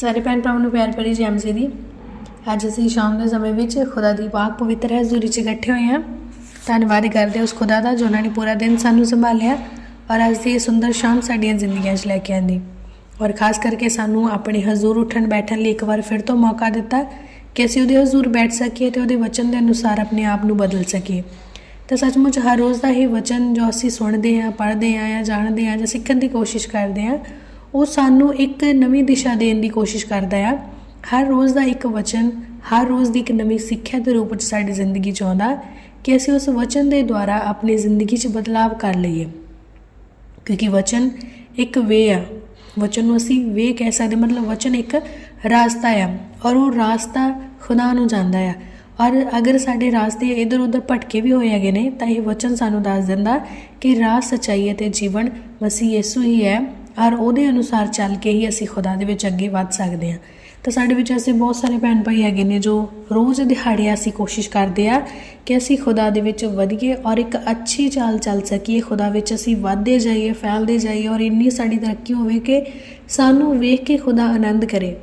ਸਾਰੇ ਭੈਣ ਭਰਾਵਾਂ ਨੂੰ ਪਿਆਰ ਭਰੀ ਜੈ ਮਸੀਹ ਦੀ। ਅੱਜ ਅਸੀਂ ਸ਼ਾਮ ਦੇ ਸਮੇਂ ਵਿੱਚ ਖੁਦਾ ਦੀ ਪਾਕ ਪਵਿੱਤਰ ਹਜ਼ੂਰੀ 'ਚ ਇਕੱਠੇ ਹੋਏ ਹਾਂ। ਧੰਨਵਾਦ ਕਰਦੇ ਉਸ ਖੁਦਾ ਦਾ ਜੋ ਉਹਨਾਂ ਨੇ ਪੂਰਾ ਦਿਨ ਸਾਨੂੰ ਸੰਭਾਲਿਆ ਔਰ ਅੱਜ ਦੀ ਇਹ ਸੁੰਦਰ ਸ਼ਾਮ ਸਾਡੀਆਂ ਜ਼ਿੰਦਗੀਆਂ 'ਚ ਲੈ ਕੇ ਆਂਦੀ। ਔਰ ਖਾਸ ਕਰਕੇ ਸਾਨੂੰ ਆਪਣੇ ਹਜ਼ੂਰ ਉੱਠਣ ਬੈਠਣ ਲਈ ਇੱਕ ਵਾਰ ਫਿਰ ਤੋਂ ਮੌਕਾ ਦਿੱਤਾ ਕਿ ਅਸੀਂ ਉਹਦੇ ਹਜ਼ੂਰ ਬੈਠ ਸਕੀਏ ਤੇ ਉਹਦੇ ਵਚਨ ਦੇ ਅਨੁਸਾਰ ਆਪਣੇ ਆਪ ਨੂੰ ਬਦਲ ਸਕੀਏ। ਤਾਂ ਸੱਚਮੁੱਚ ਹਰ ਰੋਜ਼ ਦਾ ਹੀ ਵਚਨ ਜੋ ਅਸੀਂ ਸੁਣਦੇ ਹਾਂ, ਪੜ੍ਹਦੇ ਹਾਂ ਜਾਂ ਜਾਣਦੇ ਹਾਂ ਜਾਂ ਸਿੱਖਣ ਦੀ ਕੋਸ਼ਿਸ਼ ਕਰਦੇ ਹਾਂ ਉਹ ਸਾਨੂੰ ਇੱਕ ਨਵੀਂ ਦਿਸ਼ਾ ਦੇਣ ਦੀ ਕੋਸ਼ਿਸ਼ ਕਰਦਾ ਆ। ਹਰ ਰੋਜ਼ ਦਾ ਇੱਕ ਵਚਨ, ਹਰ ਰੋਜ਼ ਦੀ ਇੱਕ ਨਵੀਂ ਸਿੱਖਿਆ ਦੇ ਰੂਪ ਵਿੱਚ ਸਾਡੀ ਜ਼ਿੰਦਗੀ 'ਚ ਆਉਂਦਾ ਕਿ ਅਸੀਂ ਉਸ ਵਚਨ ਦੇ ਦੁਆਰਾ ਆਪਣੀ ਜ਼ਿੰਦਗੀ 'ਚ ਬਦਲਾਵ ਕਰ ਲਈਏ। ਕਿਉਂਕਿ ਵਚਨ ਇੱਕ ਵੇ ਆ। ਵਚਨ ਨੂੰ ਅਸੀਂ ਵੇ ਕਹਿ ਸਕਦੇ ਮਤਲਬ ਵਚਨ ਇੱਕ ਰਾਸਤਾ ਆ ਔਰ ਉਹ ਰਾਸਤਾ ਖੁਦਾ ਨੂੰ ਜਾਂਦਾ ਆ। ਔਰ ਅਗਰ ਸਾਡੇ ਰਾਸਤੇ ਇਧਰ ਉਧਰ ਭਟਕੇ ਵੀ ਹੋਏ ਹੈਗੇ ਨੇ, ਤਾਂ ਇਹ ਵਚਨ ਸਾਨੂੰ ਦੱਸ ਦਿੰਦਾ ਕਿ ਰਾਹ ਸਚਾਈ ਅਤੇ ਜੀਵਨ ਮਸੀਹ ਯਿਸੂ ਹੀ ਹੈ। ਔਰ ਉਹਦੇ ਅਨੁਸਾਰ ਚੱਲ ਕੇ ਹੀ ਅਸੀਂ ਖੁਦਾ ਦੇ ਵਿੱਚ ਅੱਗੇ ਵੱਧ ਸਕਦੇ ਹਾਂ। ਤਾਂ ਸਾਡੇ ਵਿੱਚ ਐਸੇ ਬਹੁਤ ਸਾਰੇ ਭੈਣ ਭਾਈ ਹੈਗੇ ਨੇ ਜੋ ਰੋਜ਼ ਦਿਹਾੜੇ ਅਸੀਂ ਕੋਸ਼ਿਸ਼ ਕਰਦੇ ਆ ਕਿ ਅਸੀਂ ਖੁਦਾ ਦੇ ਵਿੱਚ ਵਧੀਏ ਔਰ ਇੱਕ ਅੱਛੀ ਚਾਲ ਚੱਲ ਸਕੀਏ, ਖੁਦਾ ਵਿੱਚ ਅਸੀਂ ਵਧਦੇ ਜਾਈਏ, ਫੈਲਦੇ ਜਾਈਏ ਔਰ ਇੰਨੀ ਸਾਡੀ ਤਰੱਕੀ ਹੋਵੇ ਕਿ ਸਾਨੂੰ ਵੇਖ ਕੇ ਖੁਦਾ ਆਨੰਦ ਕਰੇ।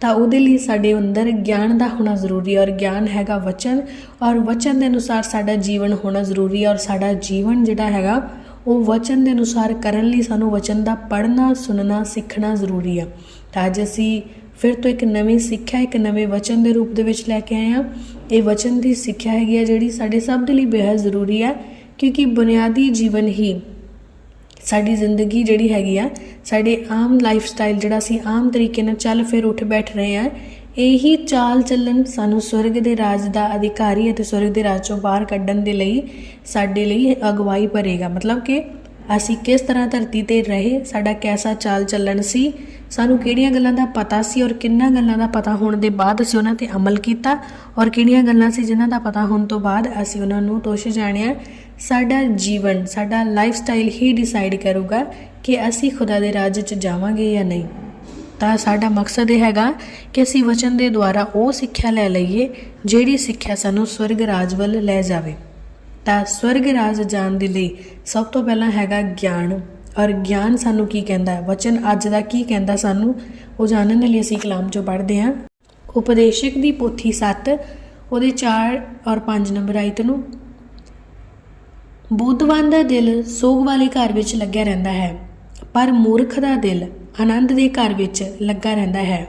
ਤਾਂ ਉਹਦੇ ਲਈ ਸਾਡੇ ਅੰਦਰ ਗਿਆਨ ਦਾ ਹੋਣਾ ਜ਼ਰੂਰੀ ਔਰ ਗਿਆਨ ਹੈਗਾ ਵਚਨ ਔਰ ਵਚਨ ਦੇ ਅਨੁਸਾਰ ਸਾਡਾ ਜੀਵਨ ਹੋਣਾ ਜ਼ਰੂਰੀ ਔਰ ਸਾਡਾ ਜੀਵਨ ਜਿਹੜਾ ਹੈਗਾ ਉਹ ਵਚਨ ਦੇ ਅਨੁਸਾਰ ਕਰਨ ਲਈ ਸਾਨੂੰ ਵਚਨ ਦਾ ਪੜ੍ਹਨਾ, ਸੁਣਨਾ, ਸਿੱਖਣਾ ਜ਼ਰੂਰੀ ਆ। ਤਾਂ ਅੱਜ ਅਸੀਂ ਫਿਰ ਤੋਂ ਇੱਕ ਨਵੀਂ ਸਿੱਖਿਆ, ਇੱਕ ਨਵੇਂ ਵਚਨ ਦੇ ਰੂਪ ਦੇ ਵਿੱਚ ਲੈ ਕੇ ਆਏ ਹਾਂ। ਇਹ ਵਚਨ ਦੀ ਸਿੱਖਿਆ ਹੈਗੀ ਆ ਜਿਹੜੀ ਸਾਡੇ ਸਭ ਦੇ ਲਈ ਬੇहद ਜ਼ਰੂਰੀ ਆ, ਕਿਉਂਕਿ ਬੁਨਿਆਦੀ ਜੀਵਨ ਹੀ ਸਾਡੀ ਜ਼ਿੰਦਗੀ ਜਿਹੜੀ ਹੈਗੀ ਆ, ਸਾਡੇ ਆਮ ਲਾਈਫ ਸਟਾਈਲ ਜਿਹੜਾ ਅਸੀਂ ਆਮ ਤਰੀਕੇ ਨਾਲ ਚੱਲ ਫਿਰ ਉੱਠ ਬੈਠ ਰਹੇ ਆ ਇਹੀ ਚਾਲ ਚੱਲਣ ਸਾਨੂੰ ਸਵਰਗ ਦੇ ਰਾਜ ਦਾ ਅਧਿਕਾਰੀ ਅਤੇ ਸਵਰਗ ਦੇ ਰਾਜ ਚੋਂ ਬਾਹਰ ਕੱਢਣ ਦੇ ਲਈ ਸਾਡੇ ਲਈ ਅਗਵਾਈ ਭਰੇਗਾ। ਮਤਲਬ ਕਿ ਅਸੀਂ ਕਿਸ ਤਰ੍ਹਾਂ ਧਰਤੀ ਤੇ ਰਹੇ, ਸਾਡਾ ਕੈਸਾ ਚਾਲ ਚੱਲਣ ਸੀ, ਸਾਨੂੰ ਕਿਹੜੀਆਂ ਗੱਲਾਂ ਦਾ ਪਤਾ ਸੀ ਔਰ ਕਿੰਨਾ ਗੱਲਾਂ ਦਾ ਪਤਾ ਹੋਣ ਦੇ ਬਾਅਦ ਅਸੀਂ ਉਹਨਾਂ ਤੇ ਅਮਲ ਕੀਤਾ ਔਰ ਕਿਹੜੀਆਂ ਗੱਲਾਂ ਸੀ ਜਿਨ੍ਹਾਂ ਦਾ ਪਤਾ ਹੋਣ ਤੋਂ ਬਾਅਦ ਅਸੀਂ ਉਹਨਾਂ ਨੂੰ ਤੋਸ਼ ਜਾਣਿਆ। ਸਾਡਾ ਜੀਵਨ, ਸਾਡਾ ਲਾਈਫ ਸਟਾਈਲ ਹੀ ਡਿਸਾਈਡ ਕਰੂਗਾ ਕਿ ਅਸੀਂ ਖੁਦਾ ਦੇ ਰਾਜ 'ਚ ਜਾਵਾਂਗੇ ਜਾਂ ਨਹੀਂ। ਤਾਂ ਸਾਡਾ ਮਕਸਦ ਇਹ ਹੈਗਾ ਕਿ ਅਸੀਂ ਵਚਨ ਦੇ ਦੁਆਰਾ ਉਹ ਸਿੱਖਿਆ ਲੈ ਲਈਏ, ਜਿਹੜੀ ਸਿੱਖਿਆ ਸਾਨੂੰ ਸਵਰਗ ਰਾਜ ਵੱਲ ਲੈ ਜਾਵੇ। ਤਾਂ ਸਵਰਗ ਰਾਜ ਜਾਣ ਦੇ ਲਈ ਸਭ ਤੋਂ ਪਹਿਲਾਂ ਹੈਗਾ ਗਿਆਨ। ਔਰ ਗਿਆਨ ਸਾਨੂੰ ਕੀ ਕਹਿੰਦਾ ਹੈ? ਵਚਨ ਅੱਜ ਦਾ ਕੀ ਕਹਿੰਦਾ ਸਾਨੂੰ? ਉਹ ਜਾਣਨ ਦੇ ਲਈ ਅਸੀਂ ਕਲਾਮ ਚੋਂ ਪੜ੍ਹਦੇ ਹਾਂ। ਉਪਦੇਸ਼ਕ ਦੀ ਪੋਥੀ 7 ਉਹਦੇ 4 ਔਰ 5 ਨੰਬਰ ਆਇਤ ਨੂੰ। ਬੁੱਧਵਾਨ ਦਾ ਦਿਲ ਸੋਗ ਵਾਲੇ ਘਰ ਵਿੱਚ ਲੱਗਿਆ ਰਹਿੰਦਾ ਹੈ। ਪਰ ਮੂਰਖ ਦਾ ਦਿਲ ਆਨੰਦ ਦੇ ਘਰ ਵਿੱਚ ਲੱਗਾ ਰਹਿੰਦਾ ਹੈ।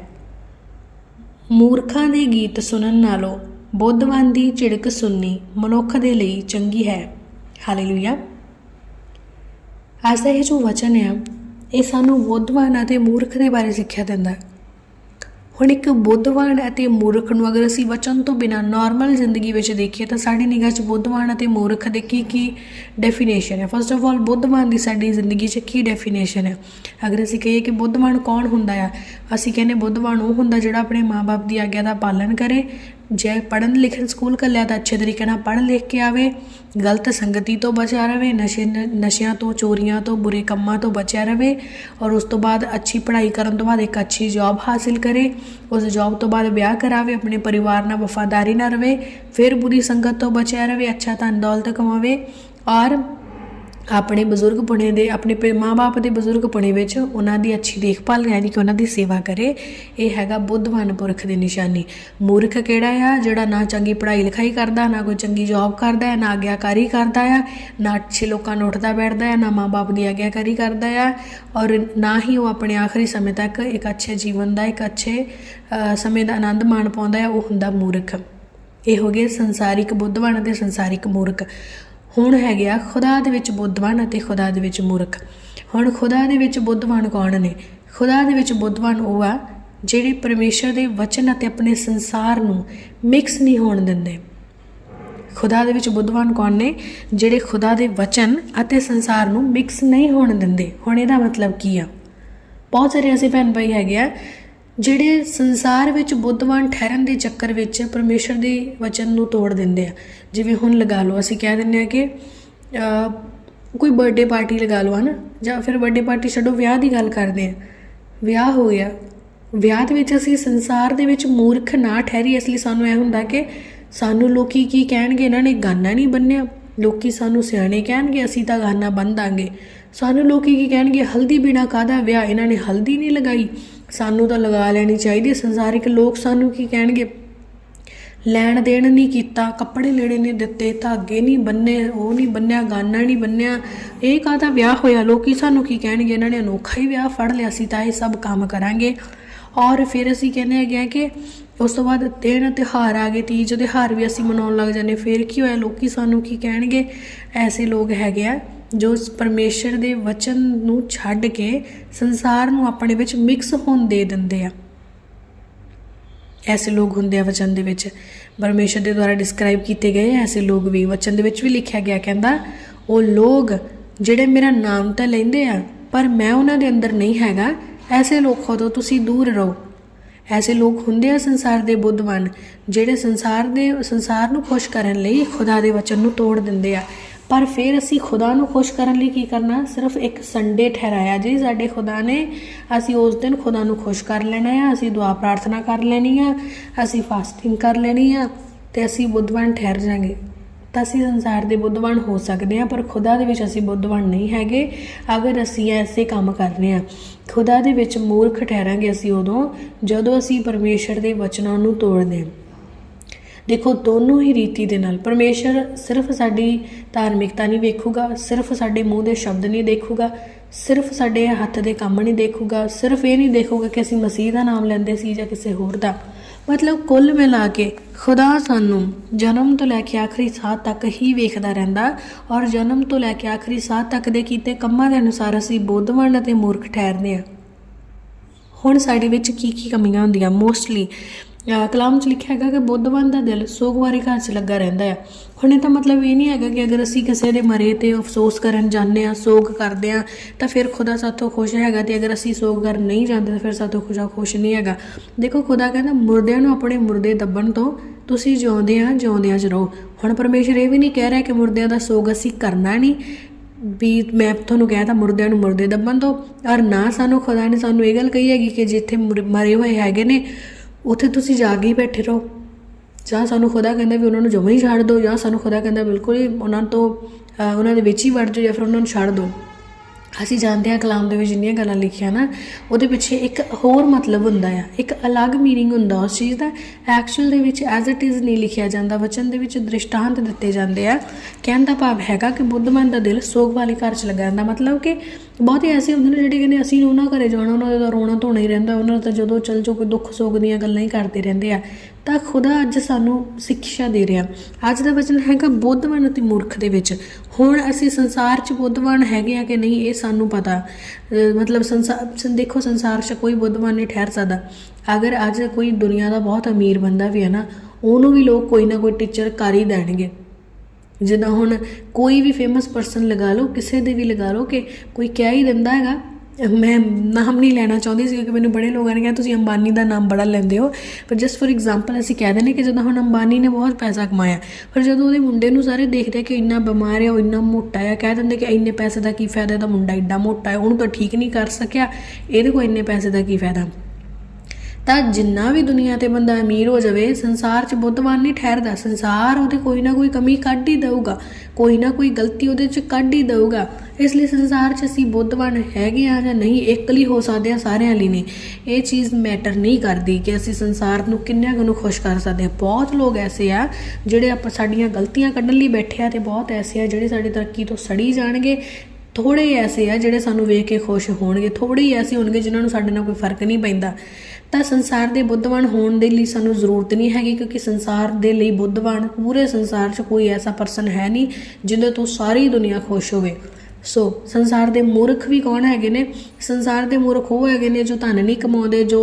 ਮੂਰਖਾਂ ਦੇ ਗੀਤ ਸੁਣਨ ਨਾਲੋਂ ਬੁੱਧਵਾਨ ਦੀ ਝਿੜਕ ਸੁਣਨੀ ਮਨੁੱਖ ਦੇ ਲਈ ਚੰਗੀ ਹੈ। ਹਾਲੇਲੂਇਆ। ਅੱਜ ਦਾ ਇਹ ਜੋ ਵਚਨ ਹੈ ਇਹ ਸਾਨੂੰ ਬੁੱਧਵਾਨ ਅਤੇ ਮੂਰਖ ਦੇ ਬਾਰੇ ਸਿੱਖਿਆ ਦਿੰਦਾ ਹੈ। ਹੁਣ ਇੱਕ ਬੁੱਧਵਾਨ ਅਤੇ ਮੂਰਖ ਨੂੰ ਅਗਰ ਅਸੀਂ ਵਚਨ ਤੋਂ ਬਿਨਾ ਨਾਰਮਲ ਜ਼ਿੰਦਗੀ ਵਿੱਚ ਦੇਖੀਏ ਤਾਂ ਸਾਡੀ ਨਿਗਾਹ 'ਚ ਬੁੱਧਵਾਨ ਅਤੇ ਮੂਰਖ ਦੇ ਕੀ ਕੀ ਡੈਫੀਨੇਸ਼ਨ ਹੈ? ਫਸਟ ਆਫ ਆਲ ਬੁੱਧਵਾਨ ਦੀ ਸਾਡੀ ਜ਼ਿੰਦਗੀ 'ਚ ਕੀ ਡੈਫੀਨੇਸ਼ਨ ਹੈ? ਅਗਰ ਅਸੀਂ ਕਹੀਏ ਕਿ ਬੁੱਧਵਾਨ ਕੌਣ ਹੁੰਦਾ ਆ, ਅਸੀਂ ਕਹਿੰਦੇ ਬੁੱਧਵਾਨ ਉਹ ਹੁੰਦਾ ਜਿਹੜਾ ਆਪਣੇ ਮਾਪੇ ਦੀ ਆਗਿਆ ਦਾ ਪਾਲਣ ਕਰੇ ਜੇ ਪੜਨ ਲਿਖਣ ਸਕੂਲ ਕੱਲਿਆ ਤਾਂ ਅੱਛੇ ਤਰੀਕੇ ਨਾਲ ਪੜ੍ਹ ਲਿਖ ਕੇ ਆਵੇ, ਗਲਤ ਸੰਗਤੀ ਤੋਂ ਬਚਿਆ ਰਵੇ, ਨਸ਼ੇ ਨਸ਼ਿਆਂ ਤੋਂ, ਚੋਰੀਆਂ ਤੋਂ, ਬੁਰੇ ਕੰਮਾਂ ਤੋਂ ਬਚਿਆ ਰਵੇ ਔਰ ਉਸ ਤੋਂ ਬਾਅਦ ਅੱਛੀ ਪੜ੍ਹਾਈ ਕਰਨ ਤੋਂ ਬਾਅਦ ਇੱਕ ਅੱਛੀ ਜੌਬ ਹਾਸਿਲ ਕਰੇ, ਉਸ ਜੌਬ ਤੋਂ ਬਾਅਦ ਵਿਆਹ ਕਰਾਵੇ, ਆਪਣੇ ਪਰਿਵਾਰ ਨਾਲ ਵਫਾਦਾਰੀ ਨਾਲ ਰਵੇ, ਫਿਰ ਬੁਰੀ ਸੰਗਤ ਤੋਂ ਬਚਿਆ ਰਵੇ, ਅੱਛਾ ਧਨ ਦੌਲਤ ਕਮਾਵੇ ਔਰ ਆਪਣੇ ਬਜ਼ੁਰਗ ਪੁਣੇ ਦੇ, ਆਪਣੇ ਮਾਪੇ ਦੇ ਬਜ਼ੁਰਗ ਪੁਣੇ ਵਿੱਚ ਉਹਨਾਂ ਦੀ ਅੱਛੀ ਦੇਖਭਾਲ ਯਾਨੀ ਕਿ ਉਹਨਾਂ ਦੀ ਸੇਵਾ ਕਰੇ। ਇਹ ਹੈਗਾ ਬੁੱਧਵਾਨ ਪੁਰਖ ਦੀ ਨਿਸ਼ਾਨੀ। ਮੂਰਖ ਕਿਹੜਾ ਆ? ਜਿਹੜਾ ਨਾ ਚੰਗੀ ਪੜ੍ਹਾਈ ਲਿਖਾਈ ਕਰਦਾ, ਨਾ ਕੋਈ ਚੰਗੀ ਜੌਬ ਕਰਦਾ ਹੈ ਨਾ ਆਗਿਆਕਾਰੀ ਕਰਦਾ ਆ, ਨਾ ਅੱਛੇ ਲੋਕਾਂ ਨੂੰ ਉੱਠਦਾ ਬੈਠਦਾ ਹੈ ਨਾ ਮਾਪੇ ਦੀ ਆਗਿਆਕਾਰੀ ਕਰਦਾ ਆ ਔਰ ਨਾ ਹੀ ਉਹ ਆਪਣੇ ਆਖਰੀ ਸਮੇਂ ਤੱਕ ਇੱਕ ਅੱਛੇ ਜੀਵਨ ਦਾ, ਇੱਕ ਅੱਛੇ ਸਮੇਂ ਦਾ ਆਨੰਦ ਮਾਣ ਪਾਉਂਦਾ ਹੈ ਉਹ ਹੁੰਦਾ ਮੂਰਖ। ਇਹ ਹੋ ਗਏ ਸੰਸਾਰਿਕ ਬੁੱਧਵਾਨ ਅਤੇ ਸੰਸਾਰਿਕ ਮੂਰਖ। ਹੁਣ ਹੈਗੇ ਆ ਖੁਦਾ ਦੇ ਵਿੱਚ ਬੁੱਧਵਾਨ ਅਤੇ ਖੁਦਾ ਦੇ ਵਿੱਚ ਮੂਰਖ। ਹੁਣ ਖੁਦਾ ਦੇ ਵਿੱਚ ਬੁੱਧਵਾਨ ਕੌਣ ਨੇ? ਖੁਦਾ ਦੇ ਵਿੱਚ ਬੁੱਧਵਾਨ ਉਹ ਆ ਜਿਹੜੇ ਪਰਮੇਸ਼ਰ ਦੇ ਵਚਨ ਅਤੇ ਆਪਣੇ ਸੰਸਾਰ ਨੂੰ ਮਿਕਸ ਨਹੀਂ ਹੋਣ ਦਿੰਦੇ। ਖੁਦਾ ਦੇ ਵਿੱਚ ਬੁੱਧਵਾਨ ਕੌਣ ਨੇ? ਜਿਹੜੇ ਖੁਦਾ ਦੇ ਵਚਨ ਅਤੇ ਸੰਸਾਰ ਨੂੰ ਮਿਕਸ ਨਹੀਂ ਹੋਣ ਦਿੰਦੇ। ਹੁਣ ਇਹਦਾ ਮਤਲਬ ਕੀ ਆ? ਬਹੁਤ ਸਾਰੇ ਐਸੇ ਭੈਣ ਭਾਈ ਹੈਗੇ ਆ ਜਿਹੜੇ ਸੰਸਾਰ ਵਿੱਚ ਬੁੱਧਵਾਨ ਠਹਿਰਨ ਦੇ ਚੱਕਰ ਵਿੱਚ ਪਰਮੇਸ਼ਰ ਦੇ ਵਚਨ ਨੂੰ ਤੋੜ ਦਿੰਦੇ ਆ। ਜਿਵੇਂ ਹੁਣ ਲਗਾ ਲਓ, ਅਸੀਂ ਕਹਿ ਦਿੰਦੇ ਆ ਕਿ ਕੋਈ ਬਰਥਡੇ ਪਾਰਟੀ ਲਗਾ ਲਓ, ਹਨਾ? ਜਾਂ ਫਿਰ ਬਰਥਡੇ ਪਾਰਟੀ ਛੱਡੋ, ਵਿਆਹ ਦੀ ਗੱਲ ਕਰਦੇ ਆ। ਵਿਆਹ ਹੋ ਗਿਆ। ਵਿਆਹ ਦੇ ਵਿੱਚ ਅਸੀਂ ਸੰਸਾਰ ਦੇ ਵਿੱਚ ਮੂਰਖ ਨਾ ਠਹਿਰੀ, ਇਸ ਲਈ ਸਾਨੂੰ ਇਹ ਹੁੰਦਾ ਕਿ ਸਾਨੂੰ ਲੋਕੀ ਕੀ ਕਹਿਣਗੇ? ਇਹਨਾਂ ਨੇ ਗਾਨਾ ਨਹੀਂ ਬੰਨਿਆ। ਲੋਕੀ ਸਾਨੂੰ ਸਿਆਣੇ ਕਹਿਣਗੇ, ਅਸੀਂ ਤਾਂ ਗਾਨਾ ਬੰਨ ਦਾਂਗੇ। ਸਾਨੂੰ ਲੋਕੀ ਕੀ ਕਹਿਣਗੇ? ਹਲਦੀ ਬਿਨਾ ਕਾਦਾ ਵਿਆਹ? ਇਹਨਾਂ ਨੇ ਹਲਦੀ ਨਹੀਂ ਲਗਾਈ। ਸਾਨੂੰ ਤਾਂ ਲਗਾ ਲੈਣੀ ਚਾਹੀਦੀ ਹੈ। ਸੰਸਾਰਿਕ ਲੋਕ ਸਾਨੂੰ ਕੀ ਕਹਿਣਗੇ? ਲੈਣ ਦੇਣ ਨਹੀਂ ਕੀਤਾ, ਕੱਪੜੇ ਲੈਣੇ ਨਹੀਂ ਦਿੱਤੇ, ਧਾਗੇ ਨਹੀਂ ਬੰਨੇ, ਉਹ ਨਹੀਂ ਬੰਨਿਆ, ਗਾਨਾ ਨਹੀਂ ਬੰਨਿਆ। ਇਹ ਕਾਹਦਾ ਵਿਆਹ ਹੋਇਆ? ਲੋਕੀ ਸਾਨੂੰ ਕੀ ਕਹਿਣਗੇ? ਇਹਨਾਂ ਨੇ ਅਨੋਖਾ ਹੀ ਵਿਆਹ ਫੜ ਲਿਆ ਸੀ ਤਾਂ ਇਹ ਸਭ ਕੰਮ ਕਰਾਂਗੇ। ਔਰ ਫਿਰ ਅਸੀਂ ਕਹਿੰਦੇ ਹੈਗੇ ਆ ਕਿ ਉਸ ਤੋਂ ਬਾਅਦ ਦਿਨ ਤਿਉਹਾਰ ਆ ਗਏ, ਤੀਜ ਤਿਉਹਾਰ ਵੀ ਅਸੀਂ ਮਨਾਉਣ ਲੱਗ ਜਾਂਦੇ ਫਿਰ ਕੀ ਹੋਇਆ? ਲੋਕੀ ਸਾਨੂੰ ਕੀ ਕਹਿਣਗੇ? ਐਸੇ ਲੋਕ ਹੈਗੇ ਆ। ਜੋ ਇਸ ਪਰਮੇਸ਼ਰ ਦੇ ਵਚਨ ਨੂੰ ਛੱਡ ਕੇ ਸੰਸਾਰ ਨੂੰ ਆਪਣੇ ਵਿੱਚ ਮਿਕਸ ਹੋਣ ਦੇ ਦਿੰਦੇ ਆ। ਐਸੇ ਲੋਕ ਹੁੰਦੇ ਆ ਵਚਨ ਦੇ ਵਿੱਚ। ਪਰਮੇਸ਼ਰ ਦੇ ਦੁਆਰਾ ਡਿਸਕ੍ਰਾਈਬ ਕੀਤੇ ਗਏ ਐਸੇ ਲੋਕ ਵੀ। ਵਚਨ ਦੇ ਵਿੱਚ ਵੀ ਲਿਖਿਆ ਗਿਆ ਕਹਿੰਦਾ, ਉਹ ਲੋਕ ਜਿਹੜੇ ਮੇਰਾ ਨਾਮ ਤਾਂ ਲੈਂਦੇ ਆ, ਪਰ ਮੈਂ ਉਹਨਾਂ ਦੇ ਅੰਦਰ ਨਹੀਂ ਹੈਗਾ। ਐਸੇ ਲੋਕਾਂ ਤੋਂ ਤੁਸੀਂ ਦੂਰ ਰਹੋ। ਐਸੇ ਲੋਕ ਹੁੰਦੇ ਆ ਸੰਸਾਰ ਦੇ ਬੁੱਧਵਾਨ, ਜਿਹੜੇ ਸੰਸਾਰ ਦੇ, ਸੰਸਾਰ ਨੂੰ ਖੁਸ਼ ਕਰਨ ਲਈ ਖੁਦਾ ਦੇ ਵਚਨ ਨੂੰ ਤੋੜ ਦਿੰਦੇ ਆ। ਪਰ ਫਿਰ ਅਸੀਂ ਖੁਦਾ ਨੂੰ ਖੁਸ਼ ਕਰਨ ਲਈ ਕੀ ਕਰਨਾ? ਸਿਰਫ ਇੱਕ ਸੰਡੇ ਠਹਿਰਾਇਆ ਜੀ। ਸਾਡੇ ਖੁਦਾ ਨੇ, ਅਸੀਂ ਉਸ ਦਿਨ ਖੁਦਾ ਨੂੰ ਖੁਸ਼ ਕਰ ਲੈਣਾ ਆ। ਅਸੀਂ ਦੁਆ ਪ੍ਰਾਰਥਨਾ ਕਰ ਲੈਣੀ ਆ। ਅਸੀਂ ਫਾਸਟਿੰਗ ਕਰ ਲੈਣੀ ਆ ਤੇ ਅਸੀਂ ਬੁੱਧਵਾਨ ਠਹਿਰ ਜਾਾਂਗੇ। ਤਾਂ ਅਸੀਂ ਸੰਸਾਰ ਦੇ ਬੁੱਧਵਾਨ ਹੋ ਸਕਦੇ ਆ ਪਰ ਖੁਦਾ ਦੇ ਵਿੱਚ ਅਸੀਂ ਬੁੱਧਵਾਨ ਨਹੀਂ ਹੈਗੇ। ਅਗਰ ਅਸੀਂ ਐਸੇ ਕੰਮ ਕਰਨੇ ਰਹੇ ਆ, ਖੁਦਾ ਦੇ ਵਿੱਚ ਮੂਰਖ ਠਹਿਰਾਂਗੇ ਅਸੀਂ ਉਦੋਂ, ਜਦੋਂ ਅਸੀਂ ਪਰਮੇਸ਼ਰ ਦੇ ਵਚਨਾਂ ਨੂੰ ਤੋੜਦੇ ਹਾਂ। ਦੇਖੋ, ਦੋਨੋਂ ਹੀ ਰੀਤੀ ਦੇ ਨਾਲ ਪਰਮੇਸ਼ਰ ਸਿਰਫ ਸਾਡੀ ਧਾਰਮਿਕਤਾ ਨਹੀਂ ਵੇਖੂਗਾ, ਸਿਰਫ ਸਾਡੇ ਮੂੰਹ ਦੇ ਸ਼ਬਦ ਨਹੀਂ ਦੇਖੂਗਾ, ਸਿਰਫ ਸਾਡੇ ਹੱਥ ਦੇ ਕੰਮ ਨਹੀਂ ਦੇਖੂਗਾ, ਸਿਰਫ ਇਹ ਨਹੀਂ ਦੇਖੂਗਾ ਕਿ ਅਸੀਂ ਮਸੀਹ ਦਾ ਨਾਮ ਲੈਂਦੇ ਸੀ ਜਾਂ ਕਿਸੇ ਹੋਰ ਦਾ। ਮਤਲਬ ਕੁੱਲ ਮਿਲਾ ਕੇ ਖੁਦਾ ਸਾਨੂੰ ਜਨਮ ਤੋਂ ਲੈ ਕੇ ਆਖਰੀ ਸਾਹ ਤੱਕ ਹੀ ਵੇਖਦਾ ਰਹਿੰਦਾ ਔਰ ਜਨਮ ਤੋਂ ਲੈ ਕੇ ਆਖਰੀ ਸਾਹ ਤੱਕ ਦੇ ਕੀਤੇ ਕੰਮਾਂ ਦੇ ਅਨੁਸਾਰ ਅਸੀਂ ਬੁੱਧਵਾਨ ਅਤੇ ਮੂਰਖ ਠਹਿਰਦੇ ਹਾਂ। ਹੁਣ ਸਾਡੇ ਵਿੱਚ ਕੀ ਕੀ ਕਮੀਆਂ ਹੁੰਦੀਆਂ? ਮੋਸਟਲੀ ਕਲਾਮ 'ਚ ਲਿਖਿਆ ਹੈਗਾ ਕਿ ਬੁੱਧਵਾਨ ਦਾ ਦਿਲ ਸੋਗਵਾਰੀ ਘਰ 'ਚ ਲੱਗਾ ਰਹਿੰਦਾ ਹੈ ਹੁਣ ਇਹ ਤਾਂ ਮਤਲਬ ਇਹ ਨਹੀਂ ਹੈਗਾ ਕਿ ਅਗਰ ਅਸੀਂ ਕਿਸੇ ਦੇ ਮਰੇ ਤੇ ਅਫਸੋਸ ਕਰਨ ਜਾਂਦੇ ਆ ਸੋਗ ਕਰਦੇ ਆ ਤਾਂ ਫਿਰ ਖੁਦਾ ਸਾਥੋਂ ਖੁਸ਼ ਹੈਗਾ ਤੇ ਅਗਰ ਅਸੀਂ ਸੋਗ ਕਰਨ ਨਹੀਂ ਜਾਂਦੇ ਤਾਂ ਫਿਰ ਸਾਥੋਂ ਖੁਦਾ ਖੁਸ਼ ਨਹੀਂ ਹੈਗਾ। ਦੇਖੋ ਖੁਦਾ ਕਹਿੰਦਾ ਮੁਰਦਿਆਂ ਨੂੰ ਆਪਣੇ ਮੁਰਦੇ ਦੱਬਣ ਤੋਂ ਤੁਸੀਂ ਜਿਉਂਦੇ ਆ ਜਿਉਂਦਿਆਂ 'ਚ ਰਹੋ। ਹੁਣ ਪਰਮੇਸ਼ਰ ਇਹ ਵੀ ਨਹੀਂ ਕਹਿ ਰਿਹਾ ਕਿ ਮੁਰਦਿਆਂ ਦਾ ਸੋਗ ਅਸੀਂ ਕਰਨਾ ਨਹੀਂ। ਵੀ ਮੈਂ ਤੁਹਾਨੂੰ ਕਹਿ ਤਾਂ ਮੁਰਦਿਆਂ ਨੂੰ ਮੁਰਦੇ ਦੱਬਣ ਤੋਂ। ਔਰ ਨਾ ਸਾਨੂੰ, ਖੁਦਾ ਨੇ ਸਾਨੂੰ ਇਹ ਗੱਲ ਕਹੀ ਹੈਗੀ ਕਿ ਜਿੱਥੇ ਮੁਰ- ਮਰੇ ਹੋਏ ਹੈਗੇ ਨੇ ਉੱਥੇ ਤੁਸੀਂ ਜਾ ਕੇ ਹੀ ਬੈਠੇ ਰਹੋ। ਜਾਂ ਸਾਨੂੰ ਖੁਦਾ ਕਹਿੰਦਾ ਵੀ ਉਹਨਾਂ ਨੂੰ ਜਮਾਂ ਹੀ ਛੱਡ ਦਿਓ, ਜਾਂ ਸਾਨੂੰ ਖੁਦਾ ਕਹਿੰਦਾ ਬਿਲਕੁਲ ਹੀ ਉਹਨਾਂ ਤੋਂ ਉਹਨਾਂ ਦੇ ਵਿੱਚ ਹੀ ਵੜ ਜਾਓ ਜਾਂ ਫਿਰ ਉਹਨਾਂ ਨੂੰ ਛੱਡ ਦਿਓ। ਅਸੀਂ ਜਾਣਦੇ ਹਾਂ ਕਲਾਮ ਦੇ ਵਿੱਚ ਜਿੰਨੀਆਂ ਗੱਲਾਂ ਲਿਖੀਆਂ ਨਾ, ਉਹਦੇ ਪਿੱਛੇ ਇੱਕ ਹੋਰ ਮਤਲਬ ਹੁੰਦਾ ਆ, ਇੱਕ ਅਲੱਗ ਮੀਨਿੰਗ ਹੁੰਦਾ ਉਸ ਚੀਜ਼ ਦਾ। ਐਕਚੁਅਲ ਦੇ ਵਿੱਚ ਐਜ਼ ਇਟ ਇਜ਼ ਨਹੀਂ ਲਿਖਿਆ ਜਾਂਦਾ, ਵਚਨ ਦੇ ਵਿੱਚ ਦ੍ਰਿਸ਼ਟਾਂਤ ਦਿੱਤੇ ਜਾਂਦੇ ਆ। ਕਹਿਣ ਦਾ ਭਾਵ ਹੈਗਾ ਕਿ ਬੁੱਧਮਨ ਦਾ ਦਿਲ ਸੋਗ ਵਾਲੇ ਘਰ 'ਚ ਲੱਗਾ ਜਾਂਦਾ ਮਤਲਬ ਕਿ ਬਹੁਤੇ ਐਸੇ ਹੁੰਦੇ ਨੇ ਜਿਹੜੇ ਕਹਿੰਦੇ ਅਸੀਂ ਉਹਨਾਂ ਘਰੇ ਜਾਣਾ, ਉਹਨਾਂ ਦਾ ਤਾਂ ਰੋਣਾ ਧੋਣਾ ਹੀ ਰਹਿੰਦਾ, ਉਹਨਾਂ ਦਾ ਜਦੋਂ ਚੱਲ ਜੋ ਕੋਈ ਦੁੱਖ ਸੁੱਖ ਦੀਆਂ ਗੱਲਾਂ ਹੀ ਕਰਦੇ ਰਹਿੰਦੇ ਆ। ਤਾਂ ਖੁਦਾ ਅੱਜ ਸਾਨੂੰ ਸਿੱਖਿਆ ਦੇ ਰਿਹਾ। ਅੱਜ ਦਾ ਵਚਨ ਹੈਗਾ ਬੁੱਧਵਾਨ ਅਤੇ ਮੂਰਖ ਦੇ ਵਿੱਚ। ਹੁਣ ਅਸੀਂ ਸੰਸਾਰ 'ਚ ਬੁੱਧਵਾਨ ਹੈਗੇ ਆ ਕਿ ਨਹੀਂ, ਇਹ ਸਾਨੂੰ ਪਤਾ। ਮਤਲਬ ਸੰਸਾਰ ਸੰ- ਦੇਖੋ ਸੰਸਾਰ 'ਚ ਕੋਈ ਬੁੱਧਵਾਨ ਨਹੀਂ ਠਹਿਰ ਸਕਦਾ। ਅਗਰ ਅੱਜ ਕੋਈ ਦੁਨੀਆ ਦਾ ਬਹੁਤ ਅਮੀਰ ਬੰਦਾ ਵੀ ਹੈ ਨਾ, ਉਹਨੂੰ ਵੀ ਲੋਕ ਕੋਈ ਨਾ ਕੋਈ ਟੀਚਰ ਕਰ ਹੀ ਦੇਣਗੇ। ਜਿੱਦਾਂ ਹੁਣ ਕੋਈ ਵੀ ਫੇਮਸ ਪਰਸਨ ਲਗਾ ਲਓ, ਕਿਸੇ ਦੇ ਵੀ ਲਗਾ ਲਓ ਕਿ ਕੋਈ ਕਹਿ ਹੀ ਦਿੰਦਾ ਹੈਗਾ। ਮੈਂ ਨਾਮ ਨਹੀਂ ਲੈਣਾ ਚਾਹੁੰਦੀ ਸੀ ਕਿਉਂਕਿ ਮੈਨੂੰ ਬੜੇ ਲੋਕਾਂ ਨੇ ਕਿਹਾ, ਤੁਸੀਂ ਅੰਬਾਨੀ ਦਾ ਨਾਮ ਬੜਾ ਲੈਂਦੇ ਹੋ। ਪਰ ਜਸਟ ਫॉर ਐਗਜ਼ਾਮਪਲ ਅਸੀਂ ਕਹਿ ਦਿੰਦੇ ਕਿ ਜਦੋਂ ਹੁਣ ਅੰਬਾਨੀ ਨੇ ਬਹੁਤ ਪੈਸਾ ਕਮਾਇਆ, ਪਰ ਜਦੋਂ ਉਹਦੇ ਮੁੰਡੇ ਨੂੰ ਸਾਰੇ ਦੇਖਦੇ ਆ ਕਿ ਇੰਨਾ ਬਿਮਾਰ ਹੈ ਉਹ ਇੰਨਾ ਮੋਟਾ ਹੈ ਕਹਿ ਦਿੰਦੇ ਕਿ ਇੰਨੇ ਪੈਸੇ ਦਾ ਕੀ ਫਾਇਦਾ, ਇਹਦਾ ਮੁੰਡਾ ਇੰਨਾ ਮੋਟਾ ਹੈ ਉਹਨੂੰ ਤਾਂ ਠੀਕ ਨਹੀਂ ਕਰ ਸਕਿਆ। ਇਹਦੇ ਕੋਲ ਇੰਨੇ ਪੈਸੇ ਦਾ ਕੀ ਫਾਇਦਾ? ਤਾਂ ਜਿੰਨਾ ਵੀ ਦੁਨੀਆ ਤੇ ਬੰਦਾ ਅਮੀਰ ਹੋ ਜਾਵੇ, ਸੰਸਾਰ 'ਚ ਬੁੱਧਵਾਨ ਨਹੀਂ ਠਹਿਰਦਾ। ਸੰਸਾਰ ਉਹਦੇ ਕੋਈ ਨਾ ਕੋਈ ਕਮੀ ਕੱਢ ਹੀ ਦੇਊਗਾ। ਕੋਈ ਨਾ ਕੋਈ ਗਲਤੀ ਉਹਦੇ 'ਚ ਕੱਢ ਹੀ ਦੇਊਗਾ। ਇਸ ਲਈ ਸੰਸਾਰ 'ਚ ਅਸੀਂ ਬੁੱਧਵਾਨ ਹੈਗੇ ਆ ਜਾਂ ਨਹੀਂ, ਇੱਕ ਲਈ ਹੋ ਸਕਦੇ ਆ ਸਾਰਿਆਂ ਲਈ ਨਹੀਂ। ਇਹ ਚੀਜ਼ ਮੈਟਰ ਨਹੀਂ ਕਰਦੀ ਕਿ ਅਸੀਂ ਸੰਸਾਰ ਨੂੰ ਕਿੰਨਿਆਂ ਕੁ ਨੂੰ ਖੁਸ਼ ਕਰ ਸਕਦੇ ਆ ਬਹੁਤ ਲੋਕ ਐਸੇ ਆ, ਜਿਹੜੇ ਆਪਾਂ ਸਾਡੀਆਂ ਗਲਤੀਆਂ ਕੱਢਣ ਲਈ ਬੈਠੇ ਆ ਤੇ ਬਹੁਤ ਐਸੇ ਆ ਜਿਹੜੇ ਸਾਡੀ ਤਰੱਕੀ ਤੋਂ ਸੜੀ ਜਾਣਗੇ। ਥੋੜੇ ਐਸੇ ਆ ਜਿਹੜੇ ਸਾਨੂੰ ਵੇਖ ਕੇ ਖੁਸ਼ ਹੋਣਗੇ। ਥੋੜੇ ਹੀ ਐਸੇ ਹੋਣਗੇ ਜਿਨ੍ਹਾਂ ਨੂੰ ਸਾਡੇ ਨਾਲ ਕੋਈ ਫ਼ਰਕ ਨਹੀਂ ਪੈਂਦਾ। ਤਾਂ ਸੰਸਾਰ ਦੇ ਬੁੱਧਵਾਨ ਹੋਣ ਦੇ ਲਈ ਸਾਨੂੰ ਜ਼ਰੂਰਤ ਨਹੀਂ ਹੈਗੀ ਕਿਉਂਕਿ ਸੰਸਾਰ ਦੇ ਲਈ ਬੁੱਧਵਾਨ ਪੂਰੇ ਸੰਸਾਰ 'ਚ ਕੋਈ ਐਸਾ ਪਰਸਨ ਹੈ ਨਹੀਂ ਜਿਹਦੇ ਤੋਂ ਸਾਰੀ ਦੁਨੀਆ ਖੁਸ਼ ਹੋਵੇ। ਸੋ ਸੰਸਾਰ ਦੇ ਮੂਰਖ ਵੀ ਕੌਣ ਹੈਗੇ ਨੇ? ਸੰਸਾਰ ਦੇ ਮੂਰਖ ਉਹ ਹੈਗੇ ਨੇ ਜੋ ਧਨ ਨਹੀਂ ਕਮਾਉਂਦੇ, ਜੋ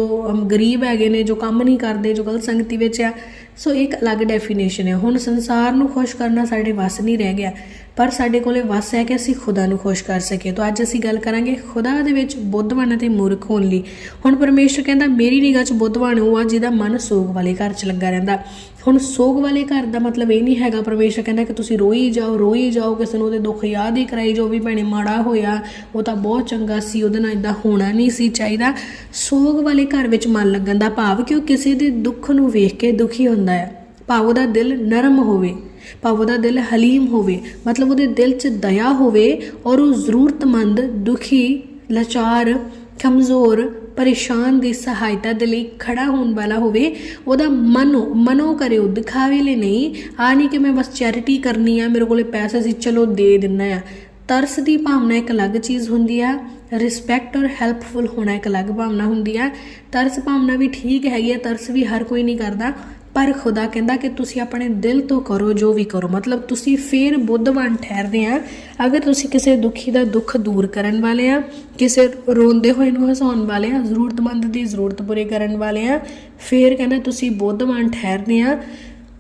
ਗਰੀਬ ਹੈਗੇ ਨੇ, ਜੋ ਕੰਮ ਨਹੀਂ ਕਰਦੇ, ਜੋ ਗਲਤ ਸੰਗਤੀ ਵਿੱਚ ਆ। ਸੋ ਇੱਕ ਅਲੱਗ ਡੈਫੀਨੇਸ਼ਨ ਹੈ। ਹੁਣ ਸੰਸਾਰ ਨੂੰ ਖੁਸ਼ ਕਰਨਾ ਸਾਡੇ ਵੱਸ ਨਹੀਂ ਰਹਿ ਗਿਆ। ਪਰ ਸਾਡੇ ਕੋਲੇ ਵੱਸ ਹੈ ਕਿ ਅਸੀਂ ਖੁਦਾ ਨੂੰ ਖੁਸ਼ ਕਰ ਸਕੀਏ। ਤਾਂ ਅੱਜ ਅਸੀਂ ਗੱਲ ਕਰਾਂਗੇ ਖੁਦਾ ਦੇ ਵਿੱਚ ਬੁੱਧਵਾਨ ਅਤੇ ਮੂਰਖ ਹੋਣ ਲਈ। ਹੁਣ ਪਰਮੇਸ਼ਰ ਕਹਿੰਦਾ, ਮੇਰੀ ਨਿਗਾਹ 'ਚ ਬੁੱਧਵਾਨ ਉਹ ਆ ਜਿਹਦਾ ਮਨ ਸੋਗ ਵਾਲੇ ਘਰ 'ਚ ਲੱਗਾ ਰਹਿੰਦਾ। ਹੁਣ ਸੋਗ ਵਾਲੇ ਘਰ ਦਾ ਮਤਲਬ ਇਹ ਨਹੀਂ ਹੈਗਾ ਪਰਮੇਸ਼ਰ ਕਹਿੰਦਾ ਕਿ ਤੁਸੀਂ ਰੋਈ ਜਾਓ ਰੋਈ ਜਾਓ, ਕਿਸੇ ਨੂੰ ਉਹਦੇ ਦੁੱਖ ਯਾਦ ਹੀ ਕਰਾਈ ਜੋ ਵੀ ਭੈਣੇ ਮਾੜਾ ਹੋਇਆ, ਉਹ ਤਾਂ ਬਹੁਤ ਚੰਗਾ ਸੀ, ਉਹਦੇ ਨਾਲ ਇਦਾਂ ਹੋਣਾ ਨਹੀਂ ਸੀ ਚਾਹੀਦਾ। ਸੋਗ ਵਾਲੇ ਘਰ ਵਿੱਚ ਮਨ ਲੱਗਣ ਦਾ ਭਾਵ ਕਿ ਉਹ ਕਿਸੇ ਦੇ ਦੁੱਖ ਨੂੰ ਵੇਖ ਕੇ ਦੁਖੀ ਹੁੰਦਾ ਹੈ। ਭਾਵ ਉਹਦਾ ਦਿਲ ਨਰਮ ਹੋਵੇ। ਭਾਵ ਉਹਦਾ ਦਿਲ ਹਲੀਮ ਹੋਵੇ, ਮਤਲਬ ਉਹਦੇ ਦਿਲ 'ਚ ਦਇਆ ਹੋਵੇ ਔਰ ਉਹ ਜ਼ਰੂਰਤਮੰਦ, ਦੁਖੀ, ਲਾਚਾਰ, ਕਮਜ਼ੋਰ, ਪਰੇਸ਼ਾਨ ਦੀ ਸਹਾਇਤਾ ਦੇ ਲਈ ਖੜਾ ਹੋਣ ਵਾਲਾ ਹੋਵੇ, ਉਹਦਾ ਮਨੋ ਮਨੋ ਕਰੇ ਉਹ ਦਿਖਾਵੇ ਲਈ ਨਹੀਂ, ਆ ਨਹੀਂ ਕਿ ਮੈਂ ਬਸ ਚੈਰਿਟੀ ਕਰਨੀ ਆ, ਮੇਰੇ ਕੋਲੇ ਪੈਸੇ ਸੀ, ਚਲੋ ਦੇ ਦਿੰਨਾ ਆ। ਤਰਸ ਦੀ ਭਾਵਨਾ ਇੱਕ ਅਲੱਗ ਚੀਜ਼ ਹੁੰਦੀ ਆ ਰਿਸਪੈਕਟ ਔਰ ਹੈਲਪਫੁਲ ਹੋਣਾ ਇੱਕ ਅਲੱਗ ਭਾਵਨਾ ਹੁੰਦੀ ਆ। ਤਰਸ ਭਾਵਨਾ ਵੀ ਠੀਕ ਹੈਗੀ ਆ, ਤਰਸ ਵੀ ਹਰ ਕੋਈ ਨਹੀਂ ਕਰਦਾ ਪਰ ਖੁਦਾ ਕਹਿੰਦਾ ਕਿ ਤੁਸੀਂ ਆਪਣੇ ਦਿਲ ਤੋਂ ਕਰੋ ਜੋ ਵੀ ਕਰੋ। ਮਤਲਬ ਤੁਸੀਂ ਫੇਰ ਬੁੱਧਵਾਨ ਠਹਿਰਦੇ ਆ। ਅਗਰ ਤੁਸੀਂ ਕਿਸੇ ਦੁਖੀ ਦਾ ਦੁੱਖ ਦੂਰ ਕਰਨ ਵਾਲੇ ਆ, ਕਿਸੇ ਰੋਂਦੇ ਹੋਏ ਨੂੰ ਹਸਾਉਣ ਵਾਲੇ ਆ, ਜ਼ਰੂਰਤਮੰਦ ਦੀ ਜ਼ਰੂਰਤ ਪੂਰੀ ਕਰਨ ਵਾਲੇ ਆ, ਫੇਰ ਕਹਿੰਦਾ ਤੁਸੀਂ ਬੁੱਧਵਾਨ ਠਹਿਰਦੇ ਆ।